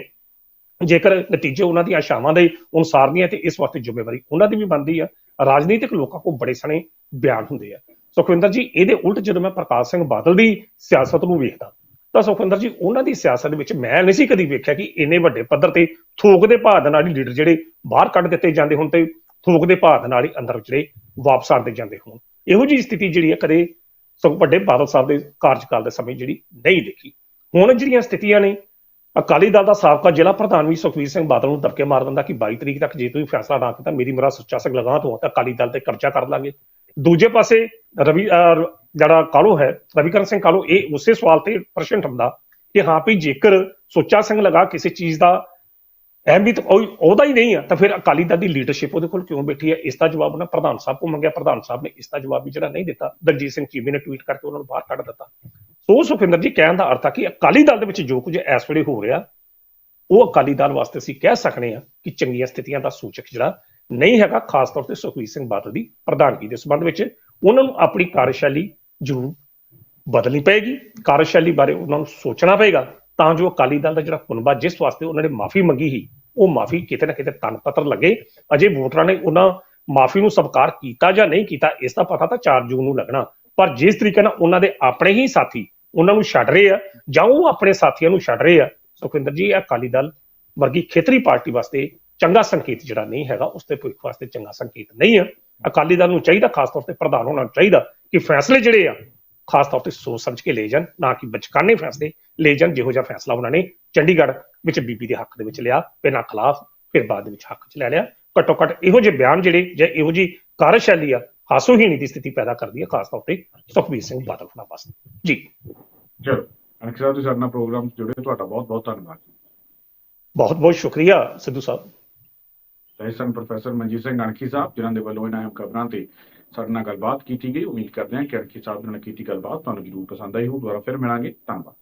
Speaker 2: ਜੇਕਰ ਨਤੀਜੇ ਉਹਨਾਂ ਦੀਆਂ ਆਸ਼ਾਵਾਂ ਦੇ ਅਨੁਸਾਰ ਨਹੀਂ ਹੈ, ਤੇ ਇਸ ਵਾਸਤੇ ਜ਼ਿੰਮੇਵਾਰੀ ਉਹਨਾਂ ਦੀ ਵੀ ਬਣਦੀ ਆ। ਰਾਜਨੀਤਿਕ ਲੋਕਾਂ ਕੋਲ ਬੜੇ ਸਣੇ ਬਿਆਨ ਹੁੰਦੇ ਆ। ਸੁਖਵਿੰਦਰ ਜੀ, ਇਹਦੇ ਉਲਟ ਜਦੋਂ ਮੈਂ ਪ੍ਰਕਾਸ਼ ਸਿੰਘ ਬਾਦਲ ਦੀ ਸਿਆਸਤ ਨੂੰ ਵੇਖਦਾ, ਤਾਂ ਸੁਖਵਿੰਦਰ ਜੀ, ਉਹਨਾਂ ਦੀ ਸਿਆਸਤ ਵਿੱਚ ਮੈਂ ਨਹੀਂ ਸੀ ਕਦੀ ਵੇਖਿਆ ਕਿ ਇੰਨੇ ਵੱਡੇ ਪੱਧਰ ਤੇ ਥੋਕ ਦੇ ਭਾਅ ਦੇ ਨਾਲ ਹੀ ਲੀਡਰ ਜਿਹੜੇ ਬਾਹਰ ਕੱਢ ਦਿੱਤੇ ਜਾਂਦੇ ਹੁਣ ਤੇ ਥੋਕ ਦੇ ਭਾਅ ਦੇ ਨਾਲ ਹੀ ਅੰਦਰ ਜਿਹੜੇ ਵਾਪਸ ਆਉਂਦੇ ਜਾਂਦੇ ਹੋਣ। ਇਹੋ ਜੀ ਸਥਿਤੀ ਜਿਹੜੀ ਹੈ ਕਦੇ ਸੁਖ ਵੱਡੇ ਬਾਦਲ ਸਾਹਿਬ ਦੇ ਕਾਰਜਕਾਲ ਦੇ ਸਮੇਂ ਜਿਹੜੀ ਨਹੀਂ ਦੇਖੀ। ਹੁਣ ਜਿਹੜੀਆਂ ਸਥਿਤੀਆਂ ਨੇ ਅਕਾਲੀ ਦਲ ਦਾ ਸਾਬਕਾ ਜ਼ਿਲ੍ਹਾ ਪ੍ਰਧਾਨ ਵੀ ਸੁਖਵੀਰ ਸਿੰਘ ਬਾਦਲ ਨੂੰ ਦਬਕੇ ਮਾਰ ਦਿੰਦਾ ਕਿ 22 ਤਰੀਕ ਤੱਕ ਜੇ ਤੁਸੀਂ ਫੈਸਲਾ ਨਾ ਕੀਤਾ, ਮੇਰੀ ਮੇਰਾ ਸੁੱਚਾ ਸਿੰਘ ਲਗਾ ਤੋਂ ਤਾਂ ਅਕਾਲੀ ਦਲ ਤੇ ਕਰਜ਼ਾ ਕਰ ਲਾਂਗੇ। ਦੂਜੇ ਪਾਸੇ ਰਵੀ ਜਿਹੜਾ ਕਾਲੋ ਹੈ, ਰਵੀਕਰਨ ਸਿੰਘ ਕਾਲੋ, ਇਹ ਉਸੇ ਸਵਾਲ ਤੇ ਪ੍ਰਸ਼ਨ ਹੁੰਦਾ ਕਿ ਹਾਂ ਵੀ ਜੇਕਰ ਸੁੱਚਾ ਸਿੰਘ ਲਗਾ ਕਿਸੇ ਚੀਜ਼ ਦਾ ਅਹਿਮੀਅਤ ਉਹਦਾ ਹੀ ਨਹੀਂ ਆ, ਤਾਂ ਫਿਰ ਅਕਾਲੀ ਦਲ ਦੀ ਲੀਡਰਸ਼ਿਪ ਉਹਦੇ ਕੋਲ ਕਿਉਂ ਬੈਠੀ ਹੈ? ਇਸ ਦਾ ਜਵਾਬ ਉਹਨਾਂ ਪ੍ਰਧਾਨ ਸਾਹਿਬ ਕੋਲ ਮੰਗਿਆ। ਪ੍ਰਧਾਨ ਸਾਹਿਬ ਨੇ ਇਸ ਦਾ ਜਵਾਬ ਵੀ ਜਿਹੜਾ ਨਹੀਂ ਦਿੱਤਾ। ਦਲਜੀਤ ਸਿੰਘ ਚੀਮੇ ਨੇ ਟਵੀਟ ਕਰਕੇ ਉਹਨਾਂ ਨੂੰ ਬਾਹਰ ਕੱਢ ਦਿੱਤਾ। ਸੋ ਸੁਖਿੰਦਰ ਜੀ ਕਹਿਣ ਦਾ ਅਰਥ ਆ ਕਿ ਅਕਾਲੀ ਦਲ ਦੇ ਵਿੱਚ ਜੋ ਕੁਝ ਇਸ ਵੇਲੇ ਹੋ ਰਿਹਾ, ਉਹ ਅਕਾਲੀ ਦਲ ਵਾਸਤੇ ਅਸੀਂ ਕਹਿ ਸਕਦੇ ਹਾਂ ਕਿ ਚੰਗੀਆਂ ਸਥਿਤੀਆਂ ਦਾ ਸੂਚਕ ਜਿਹੜਾ ਨਹੀਂ ਹੈਗਾ, ਖਾਸ ਤੌਰ ਤੇ ਸੁਖਵੀਰ ਸਿੰਘ ਬਾਦਲ ਦੀ ਪ੍ਰਧਾਨਗੀ ਦੇ ਸੰਬੰਧ ਵਿੱਚ। ਉਹਨਾਂ ਨੂੰ ਆਪਣੀ ਕਾਰਜਸ਼ੈਲੀ ਜ਼ਰੂਰ ਬਦਲਣੀ ਪਏਗੀ। ਕਾਰਜਸ਼ੈਲੀ ਬਾਰੇ ਉਹਨਾਂ ਨੂੰ ਸੋਚਣਾ ਪਏਗਾ। ਤਾਂ ਜੋ ਅਕਾਲੀ ਦਲ ਦਾ ਜਿਹੜਾ ਕੁਨਬਾ ਜਿਸ ਵਾਸਤੇ ਉਹਨਾਂ ਨੇ ਮਾਫੀ ਮੰਗੀ ਸੀ, ਉਹ ਮਾਫੀ ਕਿਤੇ ਨਾ ਕਿਤੇ ਤਨ ਪੱਤਰ ਲੱਗੇ। ਅਜੇ ਵੋਟਰਾਂ ਨੇ ਉਹਨਾਂ ਮਾਫੀ ਨੂੰ ਸਵੀਕਾਰ ਕੀਤਾ ਜਾਂ ਨਹੀਂ ਕੀਤਾ, ਇਸ ਦਾ ਪਤਾ ਤਾਂ 4 ਜੂਨ ਨੂੰ ਲੱਗਣਾ। ਪਰ ਜਿਸ ਤਰੀਕੇ ਨਾਲ ਉਹਨਾਂ ਦੇ ਆਪਣੇ ਹੀ ਸਾਥੀ ਉਹਨਾਂ ਨੂੰ ਛੱਡ ਰਹੇ ਆ, ਜਾਂ ਉਹ ਆਪਣੇ ਸਾਥੀਆਂ ਨੂੰ ਛੱਡ ਰਹੇ ਆ। ਸੁਖਵਿੰਦਰ ਜੀ, ਇਹ ਅਕਾਲੀ ਦਲ ਵਰਗੀ ਖੇਤਰੀ ਪਾਰਟੀ ਵਾਸਤੇ ਚੰਗਾ ਸੰਕੇਤ ਜਿਹੜਾ ਨਹੀਂ ਹੈਗਾ, ਉਸ ਤੇ ਭਵਿੱਖ ਵਾਸਤੇ ਚੰਗਾ ਸੰਕੇਤ ਨਹੀਂ ਆ। ਅਕਾਲੀ ਦਲ ਨੂੰ ਚਾਹੀਦਾ ਖਾਸ ਤੌਰ ਤੇ ਪ੍ਰਧਾਨ ਹੋਣਾ ਚਾਹੀਦਾ ਕਿ ਫੈਸਲੇ ਜਿਹੜੇ ਆ, ਖਾਸ ਤੌਰ ਤੇ ਸੋਚ ਸਮਝ ਕੇ ਲੈ ਜਾਣ, ਨਾ ਕਿ ਬਚਕਾਨੇ ਫੈਸਲੇ ਲੈ ਜਾਣ, ਜਿਹੋ ਜਿਹਾ ਫੈਸਲਾ ਉਹਨਾਂ ਨੇ ਚੰਡੀਗੜ੍ਹ ਵਿੱਚ ਬੀਬੀ ਦੇ ਹੱਕ ਦੇ ਵਿੱਚ ਲਿਆ ਪਹਿਲਾਂ ਖਿਲਾਫ ਫਿਰ ਬਾਅਦ ਦੇ ਵਿੱਚ ਹੱਕ 'ਚ ਲੈ ਲਿਆ। ਘੱਟੋ ਘੱਟ ਇਹੋ ਜਿਹੇ ਬਿਆਨ ਜਿਹੜੇ, ਜਾਂ ਇਹੋ ਜਿਹੀ ਕਾਰਜਸ਼ੈਲੀ ਆ ਹਾਸੋਹੀਣੀ ਦੀ ਸਥਿਤੀ ਪੈਦਾ ਕਰਦੀ ਹੈ ਖਾਸ ਤੌਰ ਤੇ ਸੁਖਬੀਰ ਸਿੰਘ ਬਾਦਲ ਹੋਣਾ ਵਾਸਤੇ। ਜੀ।
Speaker 1: ਚਲੋ ਅਣਖ ਸਾਹਿਬ ਤੁਸੀਂ ਸਾਡੇ ਨਾਲ ਪ੍ਰੋਗਰਾਮ ਜੁੜੇ ਤੁਹਾਡਾ ਬਹੁਤ ਬਹੁਤ ਧੰਨਵਾਦ
Speaker 2: ਬਹੁਤ ਬਹੁਤ ਸ਼ੁਕਰੀਆ ਸਿੱਧੂ ਸਾਹਿਬ।
Speaker 1: ਸਹਿ ਸਨ ਪ੍ਰੋਫੈਸਰ ਮਨਜੀਤ ਸਿੰਘ ਅਣਖੀ ਸਾਹਿਬ ਜਿਨ੍ਹਾਂ ਦੇ ਵੱਲੋਂ ਇਹਨਾਂ ਖਬਰਾਂ ਤੇ ਸਾਡੇ ਨਾਲ ਗੱਲਬਾਤ ਕੀਤੀ ਗਈ। ਉਮੀਦ ਕਰਦੇ ਹਾਂ ਕਿ ਅਣਖੀ ਸਾਹਿਬ ਨਾਲ ਕੀਤੀ ਗੱਲਬਾਤ ਤੁਹਾਨੂੰ ਜ਼ਰੂਰ ਪਸੰਦ ਆਈ ਹੋਊ। ਦੁਬਾਰਾ ਫਿਰ ਮਿਲਾਂਗੇ। ਧੰਨਵਾਦ।